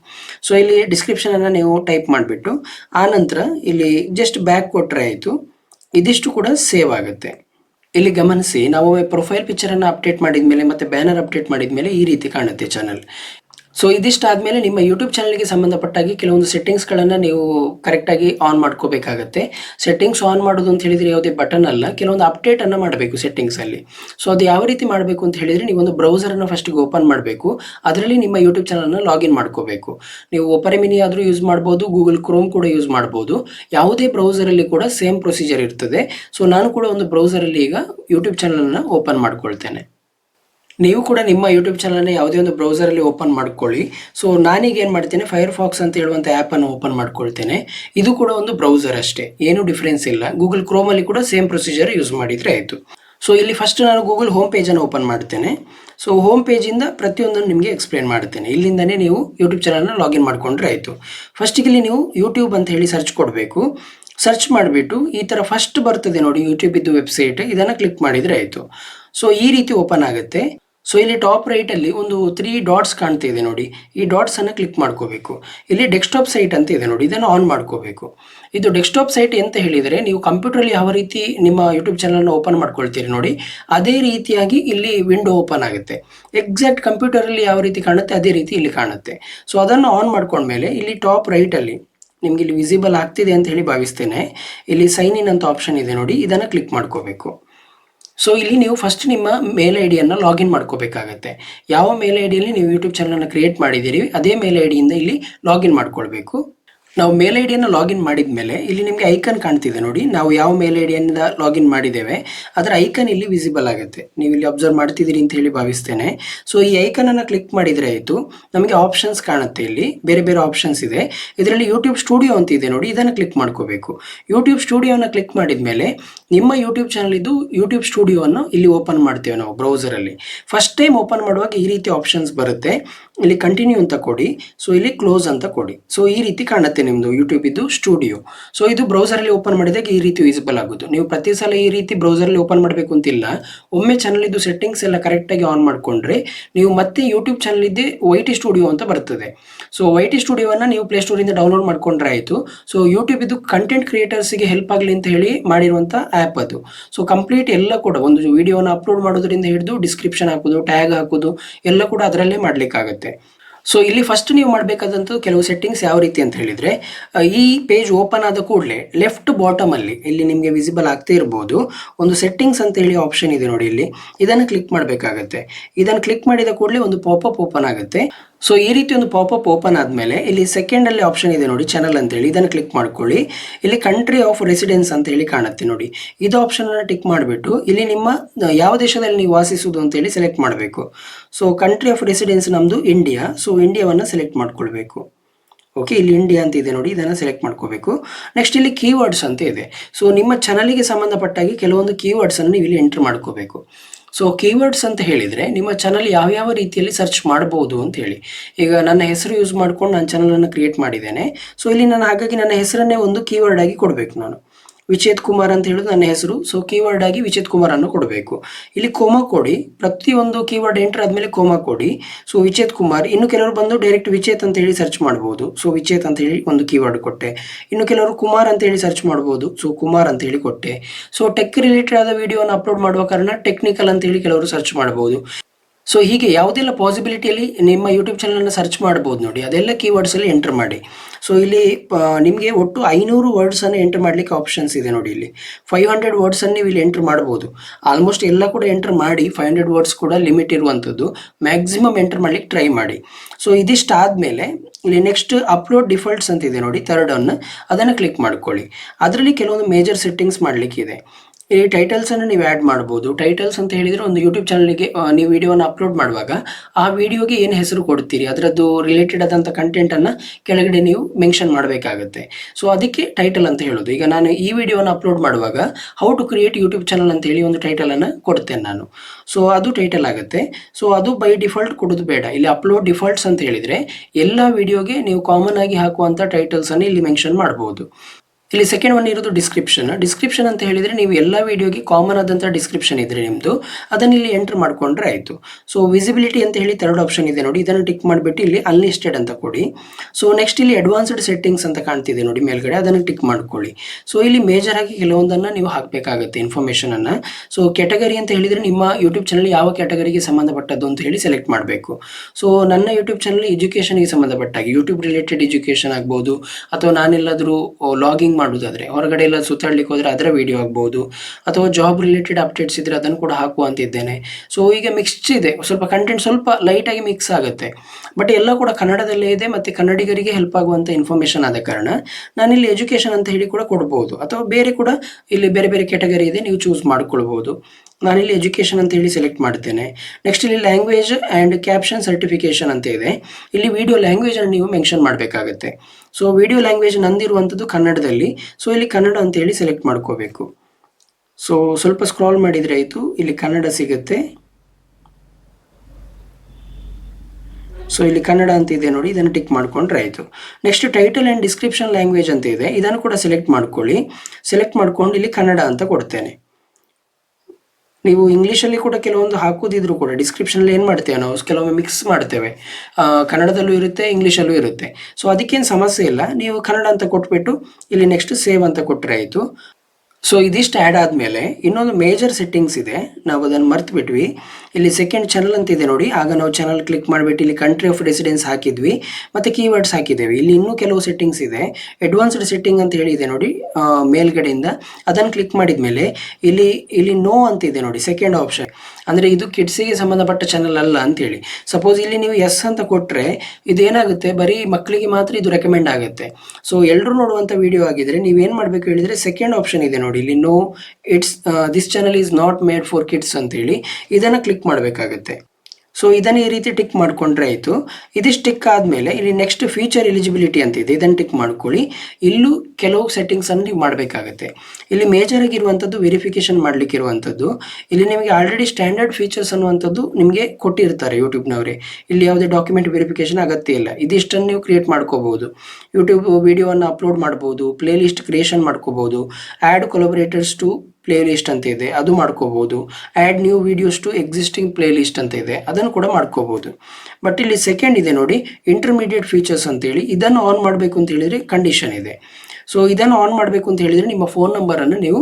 ಸೊ ಇಲ್ಲಿ ಡಿಸ್ಕ್ರಿಪ್ಷನನ್ನು ನೀವು ಟೈಪ್ ಮಾಡಿಬಿಟ್ಟು, ಆ ನಂತರ ಇಲ್ಲಿ ಜಸ್ಟ್ ಬ್ಯಾಕ್ ಕೊಟ್ಟರೆ ಆಯಿತು. ಇದಿಷ್ಟು ಕೂಡ ಸೇವ್ ಆಗುತ್ತೆ. ಇಲ್ಲಿ ಗಮನಿಸಿ, ನಾವು ಪ್ರೊಫೈಲ್ ಪಿಕ್ಚರನ್ನು ಅಪ್ಡೇಟ್ ಮಾಡಿದ ಮೇಲೆ ಮತ್ತು ಬ್ಯಾನರ್ ಅಪ್ಡೇಟ್ ಮಾಡಿದ ಮೇಲೆ ಈ ರೀತಿ ಕಾಣುತ್ತೆ ಚಾನಲ್ ಸೊ ಇದಿಷ್ಟಾದಮೇಲೆ ನಿಮ್ಮ ಯೂಟ್ಯೂಬ್ ಚಾನಲ್ಗೆ ಸಂಬಂಧಪಟ್ಟಾಗಿ ಕೆಲವೊಂದು ಸೆಟ್ಟಿಂಗ್ಸ್ಗಳನ್ನು ನೀವು ಕರೆಕ್ಟಾಗಿ ಆನ್ ಮಾಡ್ಕೋಬೇಕಾಗತ್ತೆ. ಸೆಟ್ಟಿಂಗ್ಸ್ ಆನ್ ಮಾಡೋದು ಅಂತ ಹೇಳಿದರೆ ಯಾವುದೇ ಬಟನ್ ಅಲ್ಲ, ಕೆಲವೊಂದು ಅಪ್ಡೇಟನ್ನು ಮಾಡಬೇಕು ಸೆಟ್ಟಿಂಗ್ಸಲ್ಲಿ ಸೊ ಅದು ಯಾವ ರೀತಿ ಮಾಡಬೇಕು ಅಂತ ಹೇಳಿದರೆ ನೀವೊಂದು ಬ್ರೌಸರನ್ನು ಫಸ್ಟಿಗೆ ಓಪನ್ ಮಾಡಬೇಕು, ಅದರಲ್ಲಿ ನಿಮ್ಮ ಯೂಟ್ಯೂಬ್ ಚಾನಲ್ನ ಲಾಗಿನ್ ಮಾಡ್ಕೋಬೇಕು. ನೀವು ಒಪರೆ ಮಿನಿ ಆದರೂ ಯೂಸ್ ಮಾಡ್ಬೋದು ಗೂಗಲ್ ಕ್ರೋಮ್ ಕೂಡ ಯೂಸ್ ಮಾಡ್ಬೋದು. ಯಾವುದೇ ಬ್ರೌಸರಲ್ಲಿ ಕೂಡ ಸೇಮ್ ಪ್ರೊಸೀಜರ್ ಇರ್ತದೆ. ಸೊ ನಾನು ಕೂಡ ಒಂದು ಬ್ರೌಸರಲ್ಲಿ ಈಗ ಯೂಟ್ಯೂಬ್ ಚಾನಲನ್ನು ಓಪನ್ ಮಾಡ್ಕೊಳ್ತೇನೆ. ನೀವು ಕೂಡ ನಿಮ್ಮ ಯೂಟ್ಯೂಬ್ ಚಾನಲ್ನ ಯಾವುದೇ ಒಂದು ಬ್ರೌಸರಲ್ಲಿ ಓಪನ್ ಮಾಡ್ಕೊಳ್ಳಿ. ಸೊ ನಾನೀಗ ಏನು ಮಾಡ್ತೇನೆ ಫೈರ್ ಫಾಕ್ಸ್ ಅಂತ ಹೇಳುವಂಥ ಆ್ಯಪನ್ನು ಓಪನ್ ಮಾಡ್ಕೊಳ್ತೇನೆ. ಇದು ಕೂಡ ಒಂದು ಬ್ರೌಸರ್ ಅಷ್ಟೇ. ಏನೂ ಡಿಫ್ರೆನ್ಸ್ ಇಲ್ಲ. ಗೂಗಲ್ ಕ್ರೋಮಲ್ಲಿ ಕೂಡ ಸೇಮ್ ಪ್ರೊಸೀಜರ್ ಯೂಸ್ ಮಾಡಿದರೆ ಆಯಿತು. ಸೊ ಇಲ್ಲಿ ಫಸ್ಟ್ ನಾನು ಗೂಗಲ್ ಹೋಮ್ ಪೇಜನ್ನು ಓಪನ್ ಮಾಡ್ತೇನೆ. ಸೊ ಹೋಮ್ ಪೇಜಿಂದ ಪ್ರತಿಯೊಂದನ್ನು ನಿಮಗೆ ಎಕ್ಸ್ಪ್ಲೇನ್ ಮಾಡ್ತೇನೆ. ಇಲ್ಲಿಂದನೇ ನೀವು ಯೂಟ್ಯೂಬ್ ಚಾನಲ್ನ ಲಾಗಿನ್ ಮಾಡಿಕೊಂಡ್ರೆ ಆಯಿತು. ಫಸ್ಟಿಗೆ ಇಲ್ಲಿ ನೀವು ಯೂಟ್ಯೂಬ್ ಅಂತ ಹೇಳಿ ಸರ್ಚ್ ಕೊಡಬೇಕು. ಸರ್ಚ್ ಮಾಡಿಬಿಟ್ಟು ಈ ಥರ ಫಸ್ಟ್ ಬರ್ತದೆ ನೋಡಿ ಯೂಟ್ಯೂಬ್ ಇದ್ದು ವೆಬ್ಸೈಟ್ ಇದನ್ನು ಕ್ಲಿಕ್ ಮಾಡಿದರೆ ಆಯಿತು. ಸೊ ಈ ರೀತಿ ಓಪನ್ ಆಗುತ್ತೆ. ಸೊ ಇಲ್ಲಿ ಟಾಪ್ ರೈಟಲ್ಲಿ ಒಂದು ತ್ರೀ ಡಾಟ್ಸ್ ಕಾಣ್ತಿದೆ ನೋಡಿ. ಈ ಡಾಟ್ಸನ್ನು ಕ್ಲಿಕ್ ಮಾಡ್ಕೋಬೇಕು. ಇಲ್ಲಿ ಡೆಸ್ಕ್ಟಾಪ್ ಸೈಟ್ ಅಂತ ಇದೆ ನೋಡಿ. ಇದನ್ನು ಆನ್ ಮಾಡ್ಕೋಬೇಕು. ಇದು ಡೆಸ್ಕ್ಟಾಪ್ ಸೈಟ್ ಎಂತ ಹೇಳಿದರೆ, ನೀವು ಕಂಪ್ಯೂಟರಲ್ಲಿ ಯಾವ ರೀತಿ ನಿಮ್ಮ ಯೂಟ್ಯೂಬ್ ಚಾನಲ್ನ ಓಪನ್ ಮಾಡ್ಕೊಳ್ತೀರಿ ನೋಡಿ, ಅದೇ ರೀತಿಯಾಗಿ ಇಲ್ಲಿ ವಿಂಡೋ ಓಪನ್ ಆಗುತ್ತೆ. ಎಕ್ಸಾಕ್ಟ್ ಕಂಪ್ಯೂಟರಲ್ಲಿ ಯಾವ ರೀತಿ ಕಾಣುತ್ತೆ, ಅದೇ ರೀತಿ ಇಲ್ಲಿ ಕಾಣುತ್ತೆ. ಸೊ ಅದನ್ನು ಆನ್ ಮಾಡ್ಕೊಂಡ್ಮೇಲೆ ಇಲ್ಲಿ ಟಾಪ್ ರೈಟಲ್ಲಿ ನಿಮಗೆ ಇಲ್ಲಿ ವಿಸಿಬಲ್ ಆಗ್ತಿದೆ ಅಂತ ಹೇಳಿ ಭಾವಿಸ್ತೇನೆ. ಇಲ್ಲಿ ಸೈನ್ ಇನ್ ಅಂತ ಆಪ್ಷನ್ ಇದೆ ನೋಡಿ. ಇದನ್ನು ಕ್ಲಿಕ್ ಮಾಡ್ಕೋಬೇಕು. ಸೊ ಇಲ್ಲಿ ನೀವು ಫಸ್ಟ್ ನಿಮ್ಮ ಮೇಲ್ ಐ ಡಿಯನ್ನು ಲಾಗಿನ್ ಮಾಡ್ಕೋಬೇಕಾಗತ್ತೆ. ಯಾವ ಮೇಲ್ ಐ ಡಿಯಲ್ಲಿ ನೀವು ಯೂಟ್ಯೂಬ್ ಚಾನಲನ್ನು ಕ್ರಿಯೇಟ್ ಮಾಡಿದ್ದೀರಿ, ಅದೇ ಮೇಲ್ ಐ ಡಿಯಿಂದ ಇಲ್ಲಿ ಲಾಗಿನ್ ಮಾಡ್ಕೊಳ್ಬೇಕು. ನಾವು ಮೇಲ್ ಐ ಡಿಯನ್ನು ಲಾಗಿನ್ ಮಾಡಿದ ಮೇಲೆ ಇಲ್ಲಿ ನಿಮಗೆ ಐಕನ್ ಕಾಣ್ತಿದೆ ನೋಡಿ. ನಾವು ಯಾವ ಮೇಲ್ ಐ ಡಿಯಿಂದ ಲಾಗಿನ್ ಮಾಡಿದ್ದೇವೆ, ಅದರ ಐಕನ್ ಇಲ್ಲಿ ವಿಸಿಬಲ್ ಆಗುತ್ತೆ. ನೀವು ಇಲ್ಲಿ ಅಬ್ಸರ್ವ್ ಮಾಡ್ತಿದ್ದೀರಿ ಅಂತ ಹೇಳಿ ಭಾವಿಸ್ತೇನೆ. ಸೊ ಈ ಐಕನನ್ನು ಕ್ಲಿಕ್ ಮಾಡಿದರೆ ಆಯಿತು. ನಮಗೆ ಆಪ್ಷನ್ಸ್ ಕಾಣುತ್ತೆ ಇಲ್ಲಿ. ಬೇರೆ ಬೇರೆ ಆಪ್ಷನ್ಸ್ ಇದೆ. ಇದರಲ್ಲಿ ಯೂಟ್ಯೂಬ್ ಸ್ಟುಡಿಯೋ ಅಂತ ಇದೆ ನೋಡಿ. ಇದನ್ನು ಕ್ಲಿಕ್ ಮಾಡ್ಕೋಬೇಕು. ಯೂಟ್ಯೂಬ್ ಸ್ಟುಡಿಯೋನ ಕ್ಲಿಕ್ ಮಾಡಿದ ಮೇಲೆ ನಿಮ್ಮ ಯೂಟ್ಯೂಬ್ ಚಾನಲ್ ಇದು ಯೂಟ್ಯೂಬ್ ಸ್ಟುಡಿಯೋವನ್ನು ಇಲ್ಲಿ ಓಪನ್ ಮಾಡ್ತೇವೆ ನಾವು ಬ್ರೌಸರಲ್ಲಿ ಫಸ್ಟ್ ಟೈಮ್ ಓಪನ್ ಮಾಡುವಾಗ ಈ ರೀತಿ ಆಪ್ಷನ್ಸ್ ಬರುತ್ತೆ. ಇಲ್ಲಿ ಕಂಟಿನ್ಯೂ ಅಂತ ಕೊಡಿ. ಸೊ ಇಲ್ಲಿ ಕ್ಲೋಸ್ ಅಂತ ಕೊಡಿ. ಸೊ ಈ ರೀತಿ ಕಾಣುತ್ತೆ ನಿಮ್ಮದು ಯೂಟ್ಯೂಬ್ ಇದು ಸ್ಟುಡಿಯೋ ಸೊ ಇದು ಬ್ರೌಸರಲ್ಲಿ ಓಪನ್ ಮಾಡಿದಾಗ ಈ ರೀತಿ ವಿಸಿಬಲ್ ಆಗೋದು. ನೀವು ಪ್ರತಿ ಸಲ ಈ ರೀತಿ ಬ್ರೌಸರಲ್ಲಿ ಓಪನ್ ಮಾಡಬೇಕು ಅಂತಿಲ್ಲ. ಒಮ್ಮೆ ಚಾನಲ್ ಇದು ಸೆಟ್ಟಿಂಗ್ಸ್ ಎಲ್ಲ ಕರೆಕ್ಟಾಗಿ ಆನ್ ಮಾಡಿಕೊಂಡ್ರೆ ನೀವು ಮತ್ತೆ ಯೂಟ್ಯೂಬ್ ಚಾನಲ್ ಇದ್ದೇ ವೈ ಟಿ ಸ್ಟುಡಿಯೋ ಅಂತ ಬರ್ತದೆ. ಸೊ ವೈ ಟಿ ಸ್ಟುಡಿಯೋವನ್ನು ನೀವು ಪ್ಲೇಸ್ಟೋರಿಂದ ಡೌನ್ಲೋಡ್ ಮಾಡ್ಕೊಂಡ್ರೆ ಆಯಿತು. ಸೊ ಯೂಟ್ಯೂಬ್ ಇದು ಕಂಟೆಂಟ್ ಕ್ರಿಯೇಟರ್ಸ್ಗೆ ಹೆಲ್ಪ್ ಆಗಲಿ ಅಂತ ಹೇಳಿ ಮಾಡಿರುವಂಥ ಆ್ಯಪ್ ಅದು. ಸೊ ಕಂಪ್ಲೀಟ್ ಎಲ್ಲ ಕೂಡ ಒಂದು ವಿಡಿಯೋನ ಅಪ್ಲೋಡ್ ಮಾಡೋದ್ರಿಂದ ಹಿಡಿದು ಡಿಸ್ಕ್ರಿಪ್ಷನ್ ಹಾಕೋದು ಟ್ಯಾಗ್ ಹಾಕೋದು, ಎಲ್ಲ ಕೂಡ ಅದರಲ್ಲೇ ಮಾಡಲಿಕ್ಕಾಗತ್ತೆ. ಸೊ ಇಲ್ಲಿ ಫಸ್ಟ್ ನೀವು ಮಾಡಬೇಕಾದಂಥ ಕೆಲವು ಸೆಟ್ಟಿಂಗ್ಸ್ ಯಾವ ರೀತಿ ಅಂತ ಹೇಳಿದರೆ ಈ ಪೇಜ್ ಓಪನ್ ಆದ ಕೂಡಲೇ ಲೆಫ್ಟ್ ಬಾಟಮಲ್ಲಿ ಇಲ್ಲಿ ನಿಮಗೆ ವಿಸಿಬಲ್ ಆಗ್ತಾ ಇರ್ಬೋದು. ಒಂದು ಸೆಟ್ಟಿಂಗ್ಸ್ ಅಂತ ಹೇಳಿ ಆಪ್ಷನ್ ಇದೆ ನೋಡಿ ಇಲ್ಲಿ. ಇದನ್ನು ಕ್ಲಿಕ್ ಮಾಡಬೇಕಾಗತ್ತೆ. ಇದನ್ನು ಕ್ಲಿಕ್ ಮಾಡಿದ ಕೂಡಲೇ ಒಂದು ಪಾಪಪ್ ಓಪನ್ ಆಗುತ್ತೆ. ಸೊ ಈ ರೀತಿ ಒಂದು ಪಾಪಪ್ ಓಪನ್ ಆದಮೇಲೆ ಇಲ್ಲಿ ಸೆಕೆಂಡಲ್ಲಿ ಆಪ್ಷನ್ ಇದೆ ನೋಡಿ ಚಾನಲ್ ಅಂತೇಳಿ. ಇದನ್ನು ಕ್ಲಿಕ್ ಮಾಡ್ಕೊಳ್ಳಿ. ಇಲ್ಲಿ ಕಂಟ್ರಿ ಆಫ್ ರೆಸಿಡೆನ್ಸ್ ಅಂತ ಹೇಳಿ ಕಾಣುತ್ತೆ ನೋಡಿ. ಇದು ಆಪ್ಷನನ್ನು ಟಿಕ್ ಮಾಡಿಬಿಟ್ಟು, ಇಲ್ಲಿ ನಿಮ್ಮ ಯಾವ ದೇಶದಲ್ಲಿ ನೀವು ವಾಸಿಸುವುದು ಅಂತೇಳಿ ಸೆಲೆಕ್ಟ್ ಮಾಡಬೇಕು. ಸೊ ಕಂಟ್ರಿ ಆಫ್ ರೆಸಿಡೆನ್ಸ್ ನಮ್ಮದು ಇಂಡಿಯಾ ಸೊ ಇಂಡಿಯಾವನ್ನು ಸೆಲೆಕ್ಟ್ ಮಾಡ್ಕೊಳ್ಬೇಕು. ಓಕೆ ಇಲ್ಲಿ ಇಂಡಿಯಾ ಅಂತ ಇದೆ ನೋಡಿ, ಇದನ್ನು ಸೆಲೆಕ್ಟ್ ಮಾಡ್ಕೋಬೇಕು ನೆಕ್ಸ್ಟ್ ಇಲ್ಲಿ ಕೀವರ್ಡ್ಸ್ ಅಂತ ಇದೆ. ಸೊ ನಿಮ್ಮ ಚಾನಲಿಗೆ ಸಂಬಂಧಪಟ್ಟಾಗಿ ಕೆಲವೊಂದು ಕೀವರ್ಡ್ಸನ್ನು ನೀವು ಇಲ್ಲಿ ಎಂಟ್ರ್ ಮಾಡ್ಕೋಬೇಕು ಸೊ ಕೀವರ್ಡ್ಸ್ ಅಂತ ಹೇಳಿದರೆ ನಿಮ್ಮ ಚಾನಲ್ ಯಾವ್ಯಾವ ರೀತಿಯಲ್ಲಿ ಸರ್ಚ್ ಮಾಡ್ಬೋದು ಅಂತ ಹೇಳಿ. ಈಗ ನನ್ನ ಹೆಸರು ಯೂಸ್ ಮಾಡ್ಕೊಂಡು ನಾನು ಚಾನಲನ್ನು ಕ್ರಿಯೇಟ್ ಮಾಡಿದ್ದೇನೆ. ಸೊ ಇಲ್ಲಿ ನಾನು ಹಾಗಾಗಿ ನನ್ನ ಹೆಸರನ್ನೇ ಒಂದು ಕೀವರ್ಡ್ ಆಗಿ ಕೊಡಬೇಕು ನಾನು. ವಿಚೇತ್ ಕುಮಾರ್ ಅಂತ ಹೇಳೋದು ನನ್ನ ಹೆಸರು. ಸೊ ಕೀವರ್ಡ್ ಆಗಿ ವಿಚೇತ್ ಕುಮಾರ್ ಅನ್ನು ಕೊಡಬೇಕು. ಇಲ್ಲಿ ಕೋಮಾ ಕೊಡಿ. ಪ್ರತಿಯೊಂದು ಕೀವರ್ಡ್ ಎಂಟರ್ ಆದಮೇಲೆ ಕೋಮಾ ಕೊಡಿ. ಸೊ ವಿಚೇತ್ ಕುಮಾರ್. ಇನ್ನು ಕೆಲವರು ಬಂದು ಡೈರೆಕ್ಟ್ ವಿಚೇತ್ ಅಂತ ಹೇಳಿ ಸರ್ಚ್ ಮಾಡ್ಬೋದು. ಸೊ ವಿಚೇತ್ ಅಂತ ಹೇಳಿ ಒಂದು ಕೀವರ್ಡ್ ಕೊಟ್ಟೆ. ಇನ್ನು ಕೆಲವರು ಕುಮಾರ್ ಅಂತ ಹೇಳಿ ಸರ್ಚ್ ಮಾಡ್ಬೋದು. ಸೊ ಕುಮಾರ್ ಅಂತ ಹೇಳಿ ಕೊಟ್ಟೆ. ಸೊ ಟೆಕ್ ರಿಲೇಟೆಡ್ ಆದ ವಿಡಿಯೋನ ಅಪ್ಲೋಡ್ ಮಾಡುವ ಕಾರಣ ಟೆಕ್ನಿಕಲ್ ಅಂತ ಹೇಳಿ ಕೆಲವರು ಸರ್ಚ್ ಮಾಡ್ಬೋದು. ಸೊ ಹೀಗೆ ಯಾವುದೆಲ್ಲ ಪಾಸಿಬಿಲಿಟಿಯಲ್ಲಿ ನಿಮ್ಮ ಯೂಟ್ಯೂಬ್ ಚಾನಲನ್ನು ಸರ್ಚ್ ಮಾಡ್ಬೋದು ನೋಡಿ. ಅದೆಲ್ಲ ಕೀವರ್ಡ್ಸಲ್ಲಿ ಎಂಟರ್ ಮಾಡಿ. ಸೊ ಇಲ್ಲಿ ನಿಮಗೆ ಒಟ್ಟು ಐನೂರು ವರ್ಡ್ಸನ್ನು ಎಂಟರ್ ಮಾಡಲಿಕ್ಕೆ ಆಪ್ಷನ್ಸ್ ಇದೆ ನೋಡಿ ಇಲ್ಲಿ. ಫೈವ್ ಹಂಡ್ರೆಡ್ ವರ್ಡ್ಸನ್ನು ನೀವು ಇಲ್ಲಿ ಎಂಟರ್ ಮಾಡ್ಬೋದು. ಆಲ್ಮೋಸ್ಟ್ ಎಲ್ಲ ಕೂಡ ಎಂಟರ್ ಮಾಡಿ ಫೈವ್ ಹಂಡ್ರೆಡ್ ವರ್ಡ್ಸ್ ಕೂಡ ಲಿಮಿಟ್ ಇರುವಂಥದ್ದು. ಮ್ಯಾಕ್ಸಿಮಮ್ ಎಂಟರ್ ಮಾಡಲಿಕ್ಕೆ ಟ್ರೈ ಮಾಡಿ. ಸೊ ಇದಿಷ್ಟು ಆದಮೇಲೆ ಇಲ್ಲಿ ನೆಕ್ಸ್ಟ್ ಅಪ್ಲೋಡ್ ಡಿಫಾಲ್ಟ್ಸ್ ಅಂತ ಇದೆ ನೋಡಿ ಥರ್ಡ್ ಅದನ್ನು ಕ್ಲಿಕ್ ಮಾಡ್ಕೊಳ್ಳಿ. ಅದರಲ್ಲಿ ಕೆಲವೊಂದು ಮೇಜರ್ ಸೆಟ್ಟಿಂಗ್ಸ್ ಮಾಡಲಿಕ್ಕಿದೆ. ಈ ಟೈಟಲ್ಸನ್ನು ನೀವು ಆ್ಯಡ್ ಮಾಡ್ಬೋದು. ಟೈಟಲ್ಸ್ ಅಂತ ಹೇಳಿದರೆ ಒಂದು ಯೂಟ್ಯೂಬ್ ಚಾನಲ್ಗೆ ನೀವು ವಿಡಿಯೋನ ಅಪ್ಲೋಡ್ ಮಾಡುವಾಗ ಆ ವಿಡಿಯೋಗೆ ಏನು ಹೆಸರು ಕೊಡ್ತೀರಿ? ಅದರದ್ದು ರಿಲೇಟೆಡ್ ಆದಂಥ ಕಂಟೆಂಟನ್ನು ಕೆಳಗಡೆ ನೀವು ಮೆನ್ಷನ್ ಮಾಡಬೇಕಾಗುತ್ತೆ. ಸೊ ಅದಕ್ಕೆ ಟೈಟಲ್ ಅಂತ ಹೇಳೋದು. ಈಗ ನಾನು ಈ ವಿಡಿಯೋನ ಅಪ್ಲೋಡ್ ಮಾಡುವಾಗ how to create YouTube channel ಅಂತ ಹೇಳಿ ಒಂದು ಟೈಟಲನ್ನು ಕೊಡ್ತೇನೆ ನಾನು. ಸೊ ಅದು ಟೈಟಲ್ ಆಗುತ್ತೆ. ಸೊ ಅದು ಬೈ ಡಿಫಾಲ್ಟ್ ಕೊಡೋದು ಬೇಡ. ಇಲ್ಲಿ ಅಪ್ಲೋಡ್ ಡಿಫಾಲ್ಟ್ಸ್ ಅಂತ ಹೇಳಿದರೆ ಎಲ್ಲ ವಿಡಿಯೋಗೆ ನೀವು ಕಾಮನ್ ಆಗಿ ಹಾಕುವಂಥ ಟೈಟಲ್ಸನ್ನು ಇಲ್ಲಿ ಮೆನ್ಷನ್ ಮಾಡ್ಬೋದು. ಇಲ್ಲಿ ಸೆಕೆಂಡ್ ಒನ್ ಇರೋದು ಡಿಸ್ಕ್ರಿಪ್ಷನ್ ಡಿಸ್ಕ್ರಿಪ್ಷನ್ ಅಂತ ಹೇಳಿದರೆ ನೀವು ಎಲ್ಲ ವೀಡಿಯೋಗೆ ಕಾಮನ್ ಆದಂಥ ಡಿಸ್ಕ್ರಿಪ್ಷನ್ ಇದ್ರೆ ನಿಮ್ಮದು ಅದನ್ನು ಇಲ್ಲಿ ಎಂಟರ್ ಮಾಡ್ಕೊಂಡ್ರೆ ಆಯಿತು. ಸೊ ವಿಸಿಬಿಲಿಟಿ ಅಂತ ಹೇಳಿ ಥರ್ಡ್ ಆಪ್ಷನ್ ಇದೆ ನೋಡಿ. ಇದನ್ನು ಟಿಕ್ ಮಾಡಿಬಿಟ್ಟು ಇಲ್ಲಿ ಅನ್ಲಿಸ್ಟೆಡ್ ಅಂತ ಕೊಡಿ. ಸೊ ನೆಕ್ಸ್ಟ್ ಇಲ್ಲಿ ಅಡ್ವಾನ್ಸ್ಡ್ ಸೆಟ್ಟಿಂಗ್ಸ್ ಅಂತ ಕಾಣ್ತಿದೆ ನೋಡಿ ಮೇಲ್ಗಡೆ. ಅದನ್ನು ಟಿಕ್ ಮಾಡ್ಕೊಳ್ಳಿ. ಸೊ ಇಲ್ಲಿ ಮೇಜರ್ ಆಗಿ ಕೆಲವೊಂದನ್ನು ನೀವು ಹಾಕಬೇಕಾಗುತ್ತೆ ಇನ್ಫಾರ್ಮೇಷನನ್ನು ಸೊ ಕ್ಯಾಟಗರಿ ಅಂತ ಹೇಳಿದರೆ ನಿಮ್ಮ ಯೂಟ್ಯೂಬ್ ಚಾನಲ್ ಯಾವ ಕ್ಯಾಟಗರಿಗೆ ಸಂಬಂಧಪಟ್ಟದ್ದು ಅಂತ ಹೇಳಿ ಸೆಲೆಕ್ಟ್ ಮಾಡಬೇಕು. ಸೊ ನನ್ನ ಯೂಟ್ಯೂಬ್ ಚಾನಲ್ ಎಜುಕೇಷನ್ಗೆ ಸಂಬಂಧಪಟ್ಟಾಗಿ ಯೂಟ್ಯೂಬ್ ರಿಲೇಟೆಡ್ ಎಜುಕೇಷನ್ ಆಗ್ಬೋದು, ಅಥವಾ ನಾನೆಲ್ಲಾದರೂ ಲಾಗಿಂಗ್ ಮಾಡೋದಾದರೆ, ಹೊರಗಡೆ ಎಲ್ಲ ಸುತ್ತಾಡ್ಲಿಕ್ಕೆ ಹೋದರೆ ಅದರ ವಿಡಿಯೋ ಆಗ್ಬೋದು, ಅಥವಾ ಜಾಬ್ ರಿಲೇಟೆಡ್ ಅಪ್ಡೇಟ್ಸ್ ಇದ್ದರೆ ಅದನ್ನು ಕೂಡ ಹಾಕುವ ಅಂತಿದ್ದೇನೆ ಸೊ ಈಗ ಮಿಕ್ಸ್ ಇದೆ. ಸ್ವಲ್ಪ ಕಂಟೆಂಟ್ ಸ್ವಲ್ಪ ಲೈಟಾಗಿ ಮಿಕ್ಸ್ ಆಗುತ್ತೆ. ಬಟ್ ಎಲ್ಲ ಕೂಡ ಕನ್ನಡದಲ್ಲೇ ಇದೆ, ಮತ್ತು ಕನ್ನಡಿಗರಿಗೆ ಹೆಲ್ಪ್ ಆಗುವಂಥ ಇನ್ಫಾರ್ಮೇಷನ್ ಆದ ಕಾರಣ ನಾನಿಲ್ಲಿ ಎಜುಕೇಷನ್ ಅಂತ ಹೇಳಿ ಕೂಡ ಕೊಡ್ಬೋದು. ಅಥವಾ ಬೇರೆ ಕೂಡ ಇಲ್ಲಿ ಬೇರೆ ಬೇರೆ ಕ್ಯಾಟಗರಿ ಇದೆ, ನೀವು ಚೂಸ್ ಮಾಡ್ಕೊಳ್ಬೋದು. ನಾನಿಲ್ಲಿ ಎಜುಕೇಷನ್ ಅಂತ ಹೇಳಿ ಸೆಲೆಕ್ಟ್ ಮಾಡ್ತೇನೆ. ನೆಕ್ಸ್ಟ್ ಇಲ್ಲಿ ಲ್ಯಾಂಗ್ವೇಜ್ ಆ್ಯಂಡ್ ಕ್ಯಾಪ್ಷನ್ ಸರ್ಟಿಫಿಕೇಷನ್ ಅಂತ ಇದೆ. ಇಲ್ಲಿ ವಿಡಿಯೋ ಲ್ಯಾಂಗ್ವೇಜನ್ನು ನೀವು ಮೆನ್ಷನ್ ಮಾಡಬೇಕಾಗತ್ತೆ. ಸೊ ವಿಡಿಯೋ ಲ್ಯಾಂಗ್ವೇಜ್ ನಂದಿರುವಂಥದ್ದು ಕನ್ನಡದಲ್ಲಿ. ಸೊ ಇಲ್ಲಿ ಕನ್ನಡ ಅಂತ ಹೇಳಿ ಸೆಲೆಕ್ಟ್ ಮಾಡ್ಕೋಬೇಕು. ಸೊ ಸ್ವಲ್ಪ ಸ್ಕ್ರಾಲ್ ಮಾಡಿದರೆ ಆಯಿತು. ಇಲ್ಲಿ ಕನ್ನಡ ಸಿಗುತ್ತೆ. ಸೊ ಇಲ್ಲಿ ಕನ್ನಡ ಅಂತ ಇದೆ ನೋಡಿ. ಇದನ್ನು ಟಿಕ್ ಮಾಡ್ಕೊಂಡ್ರೆ ಆಯಿತು. Next title and description language ಅಂತ ಇದೆ. ಇದನ್ನು ಕೂಡ ಸೆಲೆಕ್ಟ್ ಮಾಡ್ಕೊಳ್ಳಿ. ಸೆಲೆಕ್ಟ್ ಮಾಡ್ಕೊಂಡು ಇಲ್ಲಿ ಕನ್ನಡ ಅಂತ ಕೊಡ್ತೇನೆ. ನೀವು ಇಂಗ್ಲೀಷಲ್ಲಿ ಕೂಡ ಕೆಲವೊಂದು ಹಾಕೋದಿದ್ರು ಕೂಡ ಡಿಸ್ಕ್ರಿಪ್ಷನಲ್ಲಿ ಏನು ಮಾಡ್ತೇವೆ ನಾವು? ಕೆಲವೊಮ್ಮೆ ಮಿಕ್ಸ್ ಮಾಡ್ತೇವೆ. ಕನ್ನಡದಲ್ಲೂ ಇರುತ್ತೆ ಇಂಗ್ಲೀಷಲ್ಲೂ ಇರುತ್ತೆ. ಸೊ ಅದಕ್ಕೇನು ಸಮಸ್ಯೆ ಇಲ್ಲ. ನೀವು ಕನ್ನಡ ಅಂತ ಕೊಟ್ಬಿಟ್ಟು, ಇಲ್ಲಿ ನೆಕ್ಸ್ಟ್ ಸೇವ್ ಅಂತ ಕೊಟ್ಟರೆ ಆಯಿತು. ಸೊ ಇದಿಷ್ಟು ಆ್ಯಡ್ ಆದಮೇಲೆ ಇನ್ನೊಂದು ಮೇಜರ್ ಸೆಟ್ಟಿಂಗ್ಸ್ ಇದೆ. ನಾವು ಅದನ್ನು ಮರ್ತು ಬಿಟ್ವಿ ಇಲ್ಲಿ ಸೆಕೆಂಡ್ ಚಾನಲ್ ಅಂತ ಇದೆ ನೋಡಿ. ಆಗ ನಾವು ಚಾನಲ್ ಕ್ಲಿಕ್ ಮಾಡಿಬಿಟ್ಟು ಇಲ್ಲಿ ಕಂಟ್ರಿ ಆಫ್ ರೆಸಿಡೆನ್ಸ್ ಹಾಕಿದ್ವಿ. ಮತ್ತು ಕೀವರ್ಡ್ಸ್ ಹಾಕಿದ್ದೇವೆ. ಇಲ್ಲಿ ಇನ್ನೂ ಕೆಲವು ಸೆಟ್ಟಿಂಗ್ಸ್ ಇದೆ. ಅಡ್ವಾನ್ಸ್ಡ್ ಸೆಟ್ಟಿಂಗ್ ಅಂತ ಹೇಳಿದೆ ನೋಡಿ ಮೇಲ್ಗಡೆಯಿಂದ. ಅದನ್ನು ಕ್ಲಿಕ್ ಮಾಡಿದ ಮೇಲೆ ಇಲ್ಲಿ ಇಲ್ಲಿ ನೋ ಅಂತ ಇದೆ ನೋಡಿ ಸೆಕೆಂಡ್ ಆಪ್ಷನ್ ಅಂದರೆ ಇದು ಕಿಡ್ಸಿಗೆ ಸಂಬಂಧಪಟ್ಟ ಚಾನಲ್ ಅಲ್ಲ ಅಂತೇಳಿ. ಸಪೋಸ್ ಇಲ್ಲಿ ನೀವು ಎಸ್ ಅಂತ ಕೊಟ್ಟರೆ ಇದೇನಾಗುತ್ತೆ? ಬರೀ ಮಕ್ಕಳಿಗೆ ಮಾತ್ರ ಇದು ರೆಕಮೆಂಡ್ ಆಗುತ್ತೆ. ಸೊ ಎಲ್ಲರೂ ನೋಡುವಂಥ ವಿಡಿಯೋ ಆಗಿದ್ರೆ ನೀವೇನು ಮಾಡಬೇಕು ಹೇಳಿದರೆ ಸೆಕೆಂಡ್ ಆಪ್ಷನ್ ಇದೆ ನೋಡಿ. ಇಲ್ಲಿ no it's this channel is not made for kids ಅಂತೇಳಿ. ಇದನ್ನು ಕ್ಲಿಕ್ ಮಾಡಬೇಕಾಗುತ್ತೆ. ಸೊ ಇದನ್ನು ಈ ರೀತಿ ಟಿಕ್ ಮಾಡ್ಕೊಂಡ್ರೆ ಆಯಿತು. ಇದಿಷ್ಟು ಟಿಕ್ ಆದಮೇಲೆ ಇಲ್ಲಿ ನೆಕ್ಸ್ಟ್ ಫೀಚರ್ ಎಲಿಜಿಬಿಲಿಟಿ ಅಂತ ಇದೆ. ಇದನ್ನು ಟಿಕ್ ಮಾಡ್ಕೊಳ್ಳಿ. ಇಲ್ಲೂ ಕೆಲವು ಸೆಟ್ಟಿಂಗ್ಸನ್ನು ನೀವು ಮಾಡಬೇಕಾಗತ್ತೆ. ಇಲ್ಲಿ ಮೇಜರ್ ಆಗಿರುವಂಥದ್ದು ವೆರಿಫಿಕೇಶನ್ ಮಾಡಲಿಕ್ಕೆ ಇರುವಂಥದ್ದು. ಇಲ್ಲಿ ನಿಮಗೆ ಆಲ್ರೆಡಿ ಸ್ಟ್ಯಾಂಡರ್ಡ್ ಫೀಚರ್ಸ್ ಅನ್ನುವಂಥದ್ದು ನಿಮಗೆ ಕೊಟ್ಟಿರ್ತಾರೆ ಯೂಟ್ಯೂಬ್ನವರೇ ಇಲ್ಲಿ ಯಾವುದೇ ಡಾಕ್ಯುಮೆಂಟ್ ವೆರಿಫಿಕೇಶನ್ ಅಗತ್ಯ ಇಲ್ಲ. ಇದಿಷ್ಟನ್ನು ನೀವು ಕ್ರಿಯೇಟ್ ಮಾಡ್ಕೋಬಹುದು. ಯೂಟ್ಯೂಬ್ ವಿಡಿಯೋವನ್ನು ಅಪ್ಲೋಡ್ ಮಾಡ್ಬೋದು. ಪ್ಲೇಲಿಸ್ಟ್ ಕ್ರಿಯೇಷನ್ ಮಾಡ್ಕೋಬಹುದು. Add collaborators to playlist ಅಂತ ಇದೆ, ಅದು ಮಾಡ್ಕೋಬೋದು. Add new videos to existing playlist ಅಂತ ಇದೆ, ಅದನ್ನು ಕೂಡ ಮಾಡ್ಕೋಬೋದು. ಬಟ್ ಇಲ್ಲಿ ಸೆಕೆಂಡ್ ಇದೆ ನೋಡಿ ಇಂಟರ್ಮೀಡಿಯೇಟ್ ಫೀಚರ್ಸ್ ಅಂತೇಳಿ ಇದನ್ನು ಆನ್ ಮಾಡಬೇಕು ಅಂತ ಹೇಳಿದರೆ ಕಂಡೀಷನ್ ಇದೆ. ಸೊ ಇದನ್ನು ಆನ್ ಮಾಡಬೇಕು ಅಂತ ಹೇಳಿದರೆ ನಿಮ್ಮ ಫೋನ್ ನಂಬರನ್ನು ನೀವು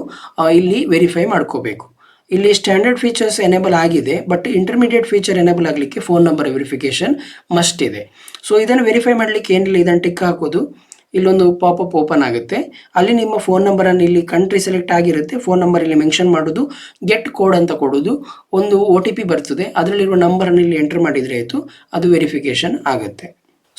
ಇಲ್ಲಿ ವೆರಿಫೈ ಮಾಡ್ಕೋಬೇಕು. ಇಲ್ಲಿ ಸ್ಟ್ಯಾಂಡರ್ಡ್ ಫೀಚರ್ಸ್ ಎನೇಬಲ್ ಆಗಿದೆ ಬಟ್ ಇಂಟರ್ಮೀಡಿಯೇಟ್ ಫೀಚರ್ ಎನೇಬಲ್ ಆಗಲಿಕ್ಕೆ ಫೋನ್ ನಂಬರ್ ವೆರಿಫಿಕೇಷನ್ ಮಸ್ಟ್ ಇದೆ. ಸೊ ಇದನ್ನು ವೆರಿಫೈ ಮಾಡಲಿಕ್ಕೆ ಏನಿಲ್ಲ, ಇದನ್ನು ಟಿಕ್ ಹಾಕೋದು. ಇಲ್ಲೊಂದು ಪಾಪಪ್ ಓಪನ್ ಆಗುತ್ತೆ. ಅಲ್ಲಿ ನಿಮ್ಮ ಫೋನ್ ನಂಬರನ್ನು ಇಲ್ಲಿ ಕಂಟ್ರಿ ಸೆಲೆಕ್ಟ್ ಆಗಿರುತ್ತೆ. ಫೋನ್ ನಂಬರ್ ಇಲ್ಲಿ ಮೆನ್ಷನ್ ಮಾಡೋದು. ಗೆಟ್ ಕೋಡ್ ಅಂತ ಕೊಡೋದು. ಒಂದು ಒ ಟಿ ಪಿ ಬರ್ತದೆ. ಅದರಲ್ಲಿರುವ ನಂಬರನ್ನು ಇಲ್ಲಿ ಎಂಟರ್ ಮಾಡಿದರೆ ಆಯಿತು. ಅದು ವೆರಿಫಿಕೇಷನ್ ಆಗುತ್ತೆ.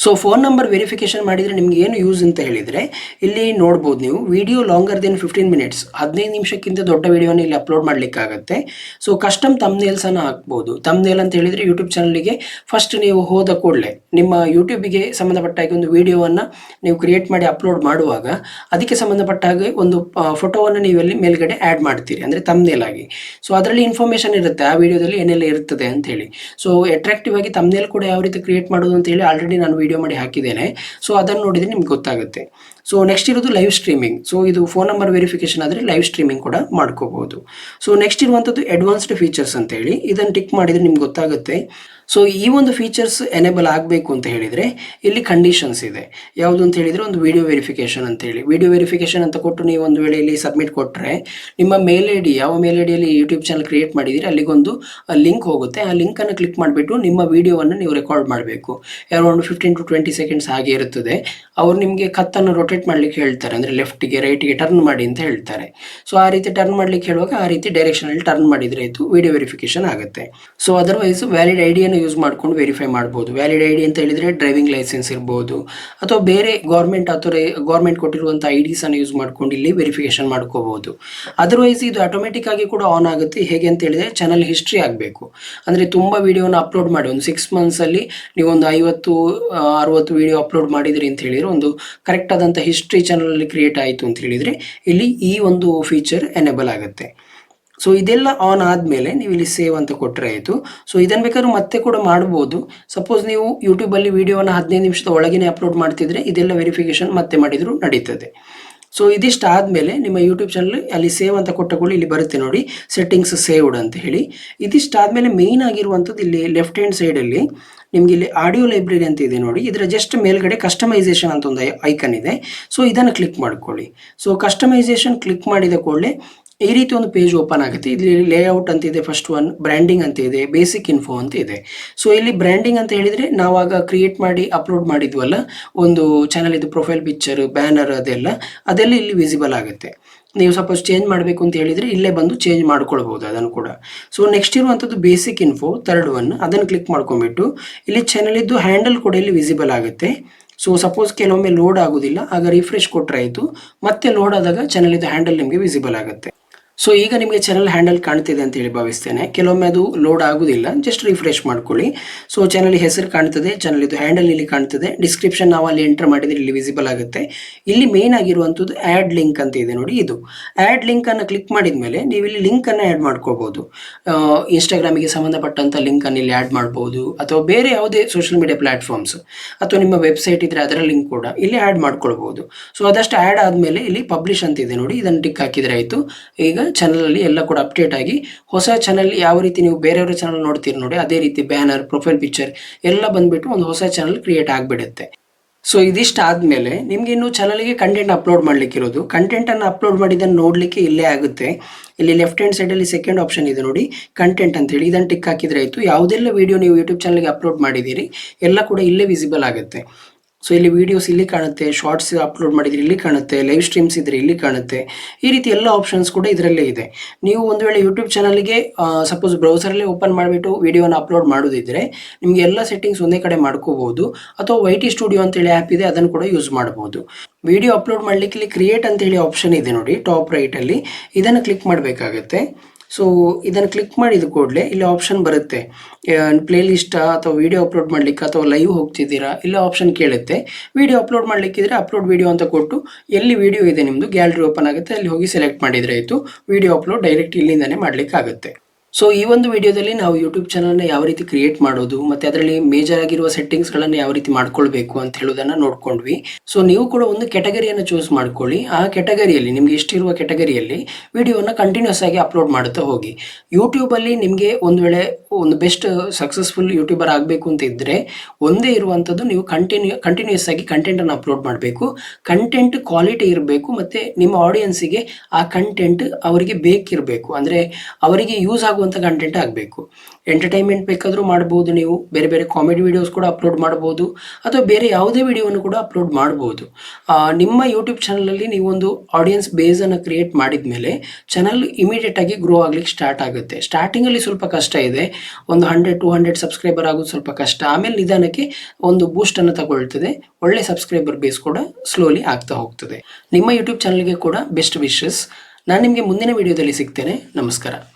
ಸೊ ಫೋನ್ ನಂಬರ್ ವೆರಿಫಿಕೇಶನ್ ಮಾಡಿದರೆ ನಿಮ್ಗೆ ಏನು ಯೂಸ್ ಅಂತ ಹೇಳಿದರೆ, ಇಲ್ಲಿ ನೋಡ್ಬೋದು ನೀವು video longer than fifteen minutes ಹದಿನೈದು ನಿಮಿಷಕ್ಕಿಂತ ದೊಡ್ಡ ವಿಡಿಯೋನ ಇಲ್ಲಿ ಅಪ್ಲೋಡ್ ಮಾಡಲಿಕ್ಕಾಗತ್ತೆ. ಸೊ ಕಸ್ಟಮ್ ತಮ್ನೇಲ್ಸನ್ನು ಹಾಕ್ಬೋದು. ತಮ್ನೇಲ್ ಅಂತ ಹೇಳಿದರೆ ಯೂಟ್ಯೂಬ್ ಚಾನಲಿಗೆ ಫಸ್ಟ್ ನೀವು ಹೋದ ಕೂಡಲೇ, ನಿಮ್ಮ ಯೂಟ್ಯೂಬಿಗೆ ಸಂಬಂಧಪಟ್ಟ ಹಾಗೆ ಒಂದು ವಿಡಿಯೋವನ್ನು ನೀವು ಕ್ರಿಯೇಟ್ ಮಾಡಿ ಅಪ್ಲೋಡ್ ಮಾಡುವಾಗ, ಅದಕ್ಕೆ ಸಂಬಂಧಪಟ್ಟ ಹಾಗೆ ಒಂದು ಫೋಟೋವನ್ನು ನೀವು ಇಲ್ಲಿ ಮೇಲ್ಗಡೆ ಆ್ಯಡ್ ಮಾಡ್ತೀರಿ, ಅಂದರೆ ತಮ್ನೇಲ್ ಆಗಿ. ಸೊ ಅದರಲ್ಲಿ ಇನ್ಫಾರ್ಮೇಷನ್ ಇರುತ್ತೆ, ಆ ವಿಡಿಯೋದಲ್ಲಿ ಏನೆಲ್ಲ ಇರ್ತದೆ ಅಂತ ಹೇಳಿ. ಸೊ ಅಟ್ರಾಕ್ಟಿವ್ ಆಗಿ ತಮ್ನೇಲ್ ಕೂಡ ಯಾವ ರೀತಿ ಕ್ರಿಯೇಟ್ ಮಾಡೋದು ಅಂತ ಹೇಳಿ ಆಲ್ರೆಡಿ ನಾನು ವಿಡಿಯೋ ಮಾಡಿ ಹಾಕಿದ್ದೇನೆ. ಸೊ ಅದನ್ನು ನೋಡಿದರೆ ನಿಮ್ಗೆ ಗೊತ್ತಾಗುತ್ತೆ. ಸೊ ನೆಕ್ಸ್ಟ್ ಇರೋದು ಲೈವ್ ಸ್ಟ್ರೀಮಿಂಗ್ ಸೊ ಇದು ಫೋನ್ ನಂಬರ್ ವೆರಿಫಿಕೇಶನ್ ಆದರೆ ಲೈವ್ ಸ್ಟ್ರೀಮಿಂಗ್ ಕೂಡ ಮಾಡ್ಕೋಬಹುದು. ಸೊ ನೆಕ್ಸ್ಟ್ ಇರುವಂಥದ್ದು ಅಡ್ವಾನ್ಸ್ಡ್ ಫೀಚರ್ಸ್ ಅಂತ ಹೇಳಿ ಇದನ್ನು ಟಿಕ್ ಮಾಡಿದರೆ ನಿಮ್ಗೆ ಗೊತ್ತಾಗುತ್ತೆ. ಸೊ ಈ ಒಂದು ಫೀಚರ್ಸ್ ಎನೇಬಲ್ ಆಗಬೇಕು ಅಂತ ಹೇಳಿದರೆ, ಇಲ್ಲಿ ಕಂಡೀಷನ್ಸ್ ಇದೆ. ಯಾವುದು ಅಂತ ಹೇಳಿದರೆ, ಒಂದು ವಿಡಿಯೋ ವೆರಿಫಿಕೇಷನ್ ಅಂತ ಹೇಳಿ. ವಿಡಿಯೋ ವೆರಿಫಿಕೇಷನ್ ಅಂತ ಕೊಟ್ಟು ನೀವು ಒಂದು ವೇಳೆ ಇಲ್ಲಿ ಸಬ್ಮಿಟ್ ಕೊಟ್ಟರೆ ನಿಮ್ಮ ಮೇಲ್ ಐ ಡಿ ಯಾವ ಮೇಲ್ ಐ ಡಿಯಲ್ಲಿ ಯೂಟ್ಯೂಬ್ ಚಾನಲ್ ಕ್ರಿಯೇಟ್ ಮಾಡಿದ್ದೀರಿ, ಅಲ್ಲಿಗೊಂದು ಲಿಂಕ್ ಹೋಗುತ್ತೆ. ಆ ಲಿಂಕನ್ನು ಕ್ಲಿಕ್ ಮಾಡಿಬಿಟ್ಟು ನಿಮ್ಮ ವಿಡಿಯೋವನ್ನು ನೀವು ರೆಕಾರ್ಡ್ ಮಾಡಬೇಕು. Around fifteen to twenty seconds ಹಾಗೆ ಇರುತ್ತದೆ. ಅವ್ರು ನಿಮಗೆ ಕತ್ತನ್ನು ರೊಟೇಟ್ ಮಾಡಲಿಕ್ಕೆ ಹೇಳ್ತಾರೆ. ಅಂದರೆ ಲೆಫ್ಟಿಗೆ ರೈಟಿಗೆ ಟರ್ನ್ ಮಾಡಿ ಅಂತ ಹೇಳ್ತಾರೆ. ಸೊ ಆ ರೀತಿ ಟರ್ನ್ ಮಾಡಲಿಕ್ಕೆ ಹೇಳುವಾಗ ಆ ರೀತಿ ಡೈರೆಕ್ಷನಲ್ಲಿ ಟರ್ನ್ ಮಾಡಿದರೆ ಆಯಿತು ವಿಡಿಯೋ ವೆರಿಫಿಕೇಷನ್ ಆಗುತ್ತೆ. So otherwise valid I use ಮಾಡ್ಕೊಂಡು ವೆರಿಫೈ ಮಾಡ್ಬೋದು. ವ್ಯಾಲಿಡ್ ಐ ಅಂತ ಹೇಳಿದರೆ ಡ್ರೈವಿಂಗ್ ಲೈಸೆನ್ಸ್ ಇರ್ಬೋದು. ಅಥವಾ ಬೇರೆ ಗೌರ್ಮೆಂಟ್ ಅಥವಾ ಗೌರ್ಮೆಂಟ್ ಕೊಟ್ಟಿರುವಂಥ ಐ ಡಿಸನ್ನು ಯೂಸ್ ಮಾಡ್ಕೊಂಡು ಇಲ್ಲಿ ವೆರಿಫಿಕೇಷನ್ ಮಾಡ್ಕೋಬೋದು. ಅದರ್ವೈಸ್ ಇದು ಆಟೋಮೆಟಿಕ್ ಆಗಿ ಕೂಡ ಆನ್ ಆಗುತ್ತೆ. ಹೇಗೆ ಅಂತ ಹೇಳಿದರೆ ಚಾನಲ್ ಹಿಸ್ಟ್ರಿ ಆಗಬೇಕು. ಅಂದರೆ ತುಂಬ ವೀಡಿಯೋನ ಅಪ್ಲೋಡ್ ಮಾಡಿ. ಒಂದು ಸಿಕ್ಸ್ ಮಂತ್ಸಲ್ಲಿ ನೀವು ಒಂದು ಐವತ್ತು ಅರುವತ್ತು ವಿಡಿಯೋ ಅಪ್ಲೋಡ್ ಮಾಡಿದ್ರಿ ಅಂತ ಹೇಳಿದರೆ ಒಂದು ಕರೆಕ್ಟ್ ಆದಂಥ ಹಿಸ್ಟ್ರಿ ಚಾನಲಲ್ಲಿ ಕ್ರಿಯೇಟ್ ಆಯಿತು ಅಂತ ಹೇಳಿದರೆ ಇಲ್ಲಿ ಈ ಒಂದು ಫೀಚರ್ ಎನೇಬಲ್ ಆಗುತ್ತೆ. ಸೊ ಇದೆಲ್ಲ ಆನ್ ಆದಮೇಲೆ ನೀವು ಇಲ್ಲಿ ಸೇವ್ ಅಂತ ಕೊಟ್ಟರೆ ಆಯಿತು. ಸೊ ಇದನ್ನು ಬೇಕಾದ್ರೂ ಮತ್ತೆ ಕೂಡ ಮಾಡ್ಬೋದು. ಸಪೋಸ್ ನೀವು ಯೂಟ್ಯೂಬಲ್ಲಿ ವೀಡಿಯೋನ ಹದಿನೈದು ನಿಮಿಷದ ಒಳಗೇನೆ ಅಪ್ಲೋಡ್ ಮಾಡ್ತಿದ್ರೆ ಇದೆಲ್ಲ ವೆರಿಫಿಕೇಷನ್ ಮತ್ತೆ ಮಾಡಿದರೂ ನಡೀತದೆ. ಸೊ ಇದಿಷ್ಟು ಆದಮೇಲೆ ನಿಮ್ಮ ಯೂಟ್ಯೂಬ್ ಚಾನಲ್ ಅಲ್ಲಿ ಸೇವ್ ಅಂತ ಕೊಟ್ಟಕೊಳ್ಳಿ ಇಲ್ಲಿ ಬರುತ್ತೆ ನೋಡಿ ಸೆಟ್ಟಿಂಗ್ಸ್ ಸೇವ್ಡ್ ಅಂತ ಹೇಳಿ. ಇದಿಷ್ಟು ಆದಮೇಲೆ ಮೇಯ್ನ್ ಆಗಿರುವಂಥದ್ದು ಇಲ್ಲಿ ಲೆಫ್ಟ್ ಹ್ಯಾಂಡ್ ಸೈಡಲ್ಲಿ ನಿಮಗೆ ಇಲ್ಲಿ ಆಡಿಯೋ ಲೈಬ್ರರಿ ಅಂತ ಇದೆ ನೋಡಿ. ಇದರ ಜಸ್ಟ್ ಮೇಲ್ಗಡೆ ಕಸ್ಟಮೈಸೇಷನ್ ಅಂತ ಒಂದು ಐಕನ್ ಇದೆ. ಸೊ ಇದನ್ನು ಕ್ಲಿಕ್ ಮಾಡ್ಕೊಳ್ಳಿ. ಸೊ ಕಸ್ಟಮೈಸೇಷನ್ ಕ್ಲಿಕ್ ಮಾಡಿದ ಕೂಡಲೇ ಈ ರೀತಿ ಒಂದು ಪೇಜ್ ಓಪನ್ ಆಗುತ್ತೆ. ಇಲ್ಲಿ ಲೇಔಟ್ ಅಂತ ಇದೆ ಫಸ್ಟ್ ಒನ್ ಬ್ರ್ಯಾಂಡಿಂಗ್ ಅಂತ ಇದೆ ಬೇಸಿಕ್ ಇನ್ಫೋ ಅಂತ ಇದೆ. ಸೊ ಇಲ್ಲಿ ಬ್ರ್ಯಾಂಡಿಂಗ್ ಅಂತ ಹೇಳಿದರೆ ನಾವಾಗ ಕ್ರಿಯೇಟ್ ಮಾಡಿ ಅಪ್ಲೋಡ್ ಮಾಡಿದ್ವಲ್ಲ, ಒಂದು ಚಾನಲ್ ಇದು ಪ್ರೊಫೈಲ್ ಪಿಕ್ಚರ್ ಬ್ಯಾನರ್ ಅದೆಲ್ಲ ಅದೆಲ್ಲ ಇಲ್ಲಿ ವಿಸಿಬಲ್ ಆಗುತ್ತೆ. ನೀವು ಸಪೋಸ್ ಚೇಂಜ್ ಮಾಡಬೇಕು ಅಂತ ಹೇಳಿದರೆ ಇಲ್ಲೇ ಬಂದು ಚೇಂಜ್ ಮಾಡ್ಕೊಳ್ಬೋದು ಅದನ್ನು ಕೂಡ. ಸೊ ನೆಕ್ಸ್ಟ್ ಇರುವಂಥದ್ದು ಬೇಸಿಕ್ ಇನ್ಫೋ ತರ್ಡ್ ಒನ್ ಅದನ್ನು ಕ್ಲಿಕ್ ಮಾಡ್ಕೊಂಡ್ಬಿಟ್ಟು, ಇಲ್ಲಿ ಚಾನಲ್ ಇದ್ದು ಹ್ಯಾಂಡಲ್ ಕೂಡ ಇಲ್ಲಿ ವಿಸಿಬಲ್ ಆಗುತ್ತೆ. ಸೊ ಸಪೋಸ್ ಕೆಲವೊಮ್ಮೆ ಲೋಡ್ ಆಗೋದಿಲ್ಲ, ಆಗ ರಿಫ್ರೆಶ್ ಕೊಟ್ಟರೆ ಆಯಿತು ಮತ್ತೆ ಲೋಡ್ ಆದಾಗ ಚಾನಲ್ ಇದು ಹ್ಯಾಂಡಲ್ ನಿಮಗೆ ವಿಸಿಬಲ್ ಆಗುತ್ತೆ. ಸೊ ಈಗ ನಿಮಗೆ ಚಾನಲ್ ಹ್ಯಾಂಡಲ್ ಕಾಣ್ತಿದೆ ಅಂತ ಹೇಳಿ ಭಾವಿಸ್ತೇನೆ. ಕೆಲವೊಮ್ಮೆ ಅದು ಲೋಡ್ ಆಗುದಿಲ್ಲ. ಜಸ್ಟ್ ರಿಫ್ರೆಶ್ ಮಾಡ್ಕೊಳ್ಳಿ. ಸೊ ಚಾನಲ್ ಹೆಸರು ಕಾಣ್ತದೆ ಚಾನಲ್ ಇದು ಹ್ಯಾಂಡಲ್ ಇಲ್ಲಿ ಕಾಣ್ತದೆ. ಡಿಸ್ಕ್ರಿಪ್ಷನ್ ನಾವು ಅಲ್ಲಿ ಎಂಟರ್ ಮಾಡಿದ್ರೆ ಇಲ್ಲಿ ವಿಸಿಬಲ್ ಆಗುತ್ತೆ. ಇಲ್ಲಿ ಮೇನ್ ಆಗಿರುವಂಥದ್ದು ಆ್ಯಡ್ ಲಿಂಕ್ ಅಂತ ಇದೆ ನೋಡಿ ಇದು. ಆ್ಯಡ್ ಲಿಂಕ್ ಅನ್ನು ಕ್ಲಿಕ್ ಮಾಡಿದ ಮೇಲೆ ನೀವು ಇಲ್ಲಿ ಲಿಂಕ್ ಅನ್ನು ಆ್ಯಡ್ ಮಾಡ್ಕೋಬಹುದು ಇನ್ಸ್ಟಾಗ್ರಾಮಿಗೆ ಸಂಬಂಧಪಟ್ಟಂತ ಲಿಂಕ್ ಅನ್ನು ಇಲ್ಲಿ ಆ್ಯಡ್ ಮಾಡ್ಬೋದು. ಅಥವಾ ಬೇರೆ ಯಾವುದೇ ಸೋಷಿಯಲ್ ಮೀಡಿಯಾ ಪ್ಲಾಟ್ಫಾರ್ಮ್ಸ್ ಅಥವಾ ನಿಮ್ಮ ವೆಬ್ಸೈಟ್ ಇದ್ರೆ ಅದರ ಲಿಂಕ್ ಕೂಡ ಇಲ್ಲಿ ಆ್ಯಡ್ ಮಾಡ್ಕೊಳ್ಬಹುದು ಸೊ ಅದಷ್ಟು ಆ್ಯಡ್ ಆದಮೇಲೆ ಇಲ್ಲಿ ಪಬ್ಲಿಷ್ ಅಂತ ಇದೆ ನೋಡಿ. ಇದನ್ನು ಟಿಕ್ ಹಾಕಿದ್ರೆ ಆಯಿತು. ಈಗ ಚಾನಲಲ್ಲಿ ಎಲ್ಲ ಕೂಡ ಅಪ್ಡೇಟ್ ಆಗಿ ಹೊಸ ಚಾನಲ್ ಯಾವ ರೀತಿ ನೀವು ಬೇರೆಯವರ ಚಾನಲ್ ನೋಡ್ತೀರಿ ನೋಡಿ, ಅದೇ ರೀತಿ ಬ್ಯಾನರ್ ಪ್ರೊಫೈಲ್ ಪಿಕ್ಚರ್ ಎಲ್ಲ ಬಂದ್ಬಿಟ್ಟು ಒಂದು ಹೊಸ ಚಾನಲ್ ಕ್ರಿಯೇಟ್ ಆಗಿಬಿಡುತ್ತೆ. ಸೊ ಇದಿಷ್ಟು ಆದಮೇಲೆ ನಿಮ್ಗೆ ಇನ್ನು ಚಾನಲ್ಗೆ ಕಂಟೆಂಟ್ ಅಪ್ಲೋಡ್ ಮಾಡಲಿಕ್ಕಿರೋದು ಕಂಟೆಂಟನ್ನು ಅಪ್ಲೋಡ್ ಮಾಡಿದ್ದನ್ನು ನೋಡಲಿಕ್ಕೆ ಇಲ್ಲೇ ಆಗುತ್ತೆ. ಇಲ್ಲಿ ಲೆಫ್ಟ್ ಹ್ಯಾಂಡ್ ಸೈಡಲ್ಲಿ ಸೆಕೆಂಡ್ ಆಪ್ಷನ್ ಇದೆ ನೋಡಿ ಕಂಟೆಂಟ್ ಅಂತೇಳಿ ಇದನ್ನು ಟಿಕ್ ಹಾಕಿದ್ರೆ ಆಯಿತು. ಯಾವುದೆಲ್ಲ ವಿಡಿಯೋ ನೀವು ಯೂಟ್ಯೂಬ್ ಚಾನಲ್ಗೆ ಅಪ್ಲೋಡ್ ಮಾಡಿದ್ದೀರಿ, ಎಲ್ಲ ಕೂಡ ಇಲ್ಲೇ ವಿಸಿಬಲ್ ಆಗುತ್ತೆ. ಸೊ ಇಲ್ಲಿ ವೀಡಿಯೋಸ್ ಇಲ್ಲಿ ಕಾಣುತ್ತೆ ಶಾರ್ಟ್ಸ್ ಅಪ್ಲೋಡ್ ಮಾಡಿದ್ರೆ ಇಲ್ಲಿ ಕಾಣುತ್ತೆ ಲೈವ್ ಸ್ಟ್ರೀಮ್ಸ್ ಇದ್ರೆ ಇಲ್ಲಿ ಕಾಣುತ್ತೆ. ಈ ರೀತಿ ಎಲ್ಲ ಆಪ್ಷನ್ಸ್ ಕೂಡ ಇದರಲ್ಲೇ ಇದೆ. ನೀವು ಒಂದು ವೇಳೆ ಯೂಟ್ಯೂಬ್ ಚಾನಲ್ಗೆ ಸಪೋಸ್ ಬ್ರೌಸರಲ್ಲೇ ಓಪನ್ ಮಾಡಿಬಿಟ್ಟು ವಿಡಿಯೋನ ಅಪ್ಲೋಡ್ ಮಾಡೋದಿದ್ರೆ, ನಿಮಗೆ ಎಲ್ಲ ಸೆಟ್ಟಿಂಗ್ಸ್ ಒಂದೇ ಕಡೆ ಮಾಡ್ಕೋಬಹುದು. ಅಥವಾ ವೈ ಟಿ ಸ್ಟುಡಿಯೋ ಅಂತೇಳಿ ಆ್ಯಪ್ ಇದೆ, ಅದನ್ನು ಕೂಡ ಯೂಸ್ ಮಾಡಬಹುದು ವಿಡಿಯೋ ಅಪ್ಲೋಡ್ ಮಾಡಲಿಕ್ಕೆ ಇಲ್ಲಿ ಕ್ರಿಯೇಟ್ ಅಂತೇಳಿ ಆಪ್ಷನ್ ಇದೆ ನೋಡಿ ಟಾಪ್ ರೈಟಲ್ಲಿ ಇದನ್ನು ಕ್ಲಿಕ್ ಮಾಡಬೇಕಾಗತ್ತೆ. ಸೊ ಇದನ್ನು ಕ್ಲಿಕ್ ಮಾಡಿದ ಕೂಡಲೇ ಇಲ್ಲಿ ಆಪ್ಷನ್ ಬರುತ್ತೆ. ಪ್ಲೇ ಲಿಸ್ಟ್ ಅಥವಾ ವಿಡಿಯೋ ಅಪ್ಲೋಡ್ ಮಾಡಲಿಕ್ಕೆ ಅಥವಾ ಲೈವ್ ಹೋಗ್ತಿದ್ದೀರಾ, ಇಲ್ಲ ಆಪ್ಷನ್ ಕೇಳುತ್ತೆ. ವಿಡಿಯೋ ಅಪ್ಲೋಡ್ ಮಾಡಲಿಕ್ಕಿದ್ರೆ ಅಪ್ಲೋಡ್ ವಿಡಿಯೋ ಅಂತ ಕೊಟ್ಟು ಎಲ್ಲಿ ವಿಡಿಯೋ ಇದೆ ನಿಮ್ಮದು ಗ್ಯಾಲರಿ ಓಪನ್ ಆಗುತ್ತೆ, ಅಲ್ಲಿ ಹೋಗಿ ಸೆಲೆಕ್ಟ್ ಮಾಡಿದರೆ ಆಯಿತು. ವಿಡಿಯೋ ಅಪ್ಲೋಡ್ ಡೈರೆಕ್ಟ್ ಇಲ್ಲಿಂದನೇ ಮಾಡಲಿಕ್ಕೆ ಆಗುತ್ತೆ ಸೊ ಈ ಒಂದು ವಿಡಿಯೋದಲ್ಲಿ ನಾವು ಯೂಟ್ಯೂಬ್ ಚಾನಲ್ನ ಯಾವ ರೀತಿ ಕ್ರಿಯೇಟ್ ಮಾಡೋದು, ಮತ್ತೆ ಅದರಲ್ಲಿ ಮೇಜರ್ ಆಗಿರುವ ಸೆಟ್ಟಿಂಗ್ಸ್ಗಳನ್ನು ಯಾವ ರೀತಿ ಮಾಡ್ಕೊಳ್ಬೇಕು ಅಂತ ಹೇಳೋದನ್ನ ನೋಡ್ಕೊಂಡ್ವಿ. ಸೊ ನೀವು ಕೂಡ ಒಂದು ಕೆಟಗರಿಯನ್ನು ಚೂಸ್ ಮಾಡ್ಕೊಳ್ಳಿ. ಆ ಕೆಟಗರಿಯಲ್ಲಿ ನಿಮ್ಗೆ ಇಷ್ಟಿರುವ ಕೆಟಗರಿಯಲ್ಲಿ ವಿಡಿಯೋನ ಕಂಟಿನ್ಯೂಸ್ ಆಗಿ ಅಪ್ಲೋಡ್ ಮಾಡುತ್ತಾ ಹೋಗಿ. ಯೂಟ್ಯೂಬಲ್ಲಿ ನಿಮಗೆ ಒಂದು ವೇಳೆ ಒಂದು ಬೆಸ್ಟ್ ಸಕ್ಸಸ್ಫುಲ್ ಯೂಟ್ಯೂಬರ್ ಆಗಬೇಕು ಅಂತ ಇದ್ದರೆ ಒಂದೇ ಇರುವಂಥದ್ದು ನೀವು ಕಂಟಿನ್ಯೂ ಕಂಟಿನ್ಯೂಸ್ ಆಗಿ ಕಂಟೆಂಟನ್ನು ಅಪ್ಲೋಡ್ ಮಾಡಬೇಕು. ಕಂಟೆಂಟ್ ಕ್ವಾಲಿಟಿ ಇರಬೇಕು, ಮತ್ತು ನಿಮ್ಮ ಆಡಿಯನ್ಸಿಗೆ ಆ ಕಂಟೆಂಟ್ ಅವರಿಗೆ ಬೇಕಿರಬೇಕು. ಅಂದರೆ ಅವರಿಗೆ ಯೂಸ್ ಆಗುವಂಥ ಕಂಟೆಂಟ್ ಆಗಬೇಕು. ಎಂಟರ್ಟೈನ್ಮೆಂಟ್ ಬೇಕಾದರೂ ಮಾಡ್ಬೋದು ನೀವು. ಬೇರೆ ಬೇರೆ ಕಾಮಿಡಿ ವಿಡಿಯೋಸ್ ಕೂಡ ಅಪ್ಲೋಡ್ ಮಾಡ್ಬೋದು. ಅಥವಾ ಬೇರೆ ಯಾವುದೇ ವಿಡಿಯೋವನ್ನು ಕೂಡ ಅಪ್ಲೋಡ್ ಮಾಡ್ಬೋದು. ನಿಮ್ಮ ಯೂಟ್ಯೂಬ್ ಚಾನಲಲ್ಲಿ ನೀವೊಂದು ಆಡಿಯನ್ಸ್ ಬೇಸನ್ನು ಕ್ರಿಯೇಟ್ ಮಾಡಿದ ಮೇಲೆ ಚಾನಲ್ ಇಮಿಡಿಯೇಟ್ ಆಗಿ ಗ್ರೋ ಆಗ್ಲಿಕ್ಕೆ ಸ್ಟಾರ್ಟ್ ಆಗುತ್ತೆ. ಸ್ಟಾರ್ಟಿಂಗಲ್ಲಿ ಸ್ವಲ್ಪ ಕಷ್ಟ ಇದೆ. ಒಂದು ಹಂಡ್ರೆಡ್ ಟು ಹಂಡ್ರೆಡ್ ಸಬ್ಸ್ಕ್ರೈಬರ್ ಆಗೋದು ಸ್ವಲ್ಪ ಕಷ್ಟ. ಆಮೇಲೆ ನಿಧಾನಕ್ಕೆ ಒಂದು ಬೂಸ್ಟನ್ನು ತಗೊಳ್ತದೆ. ಒಳ್ಳೆ ಸಬ್ಸ್ಕ್ರೈಬರ್ ಬೇಸ್ ಕೂಡ ಸ್ಲೋಲಿ ಆಗ್ತಾ ಹೋಗ್ತದೆ. ನಿಮ್ಮ ಯೂಟ್ಯೂಬ್ ಚಾನಲ್ಗೆ ಕೂಡ ಬೆಸ್ಟ್ ವಿಶಸ್ ನಾನು ನಿಮಗೆ ಮುಂದಿನ ವಿಡಿಯೋದಲ್ಲಿ ಸಿಗ್ತೇನೆ. ನಮಸ್ಕಾರ.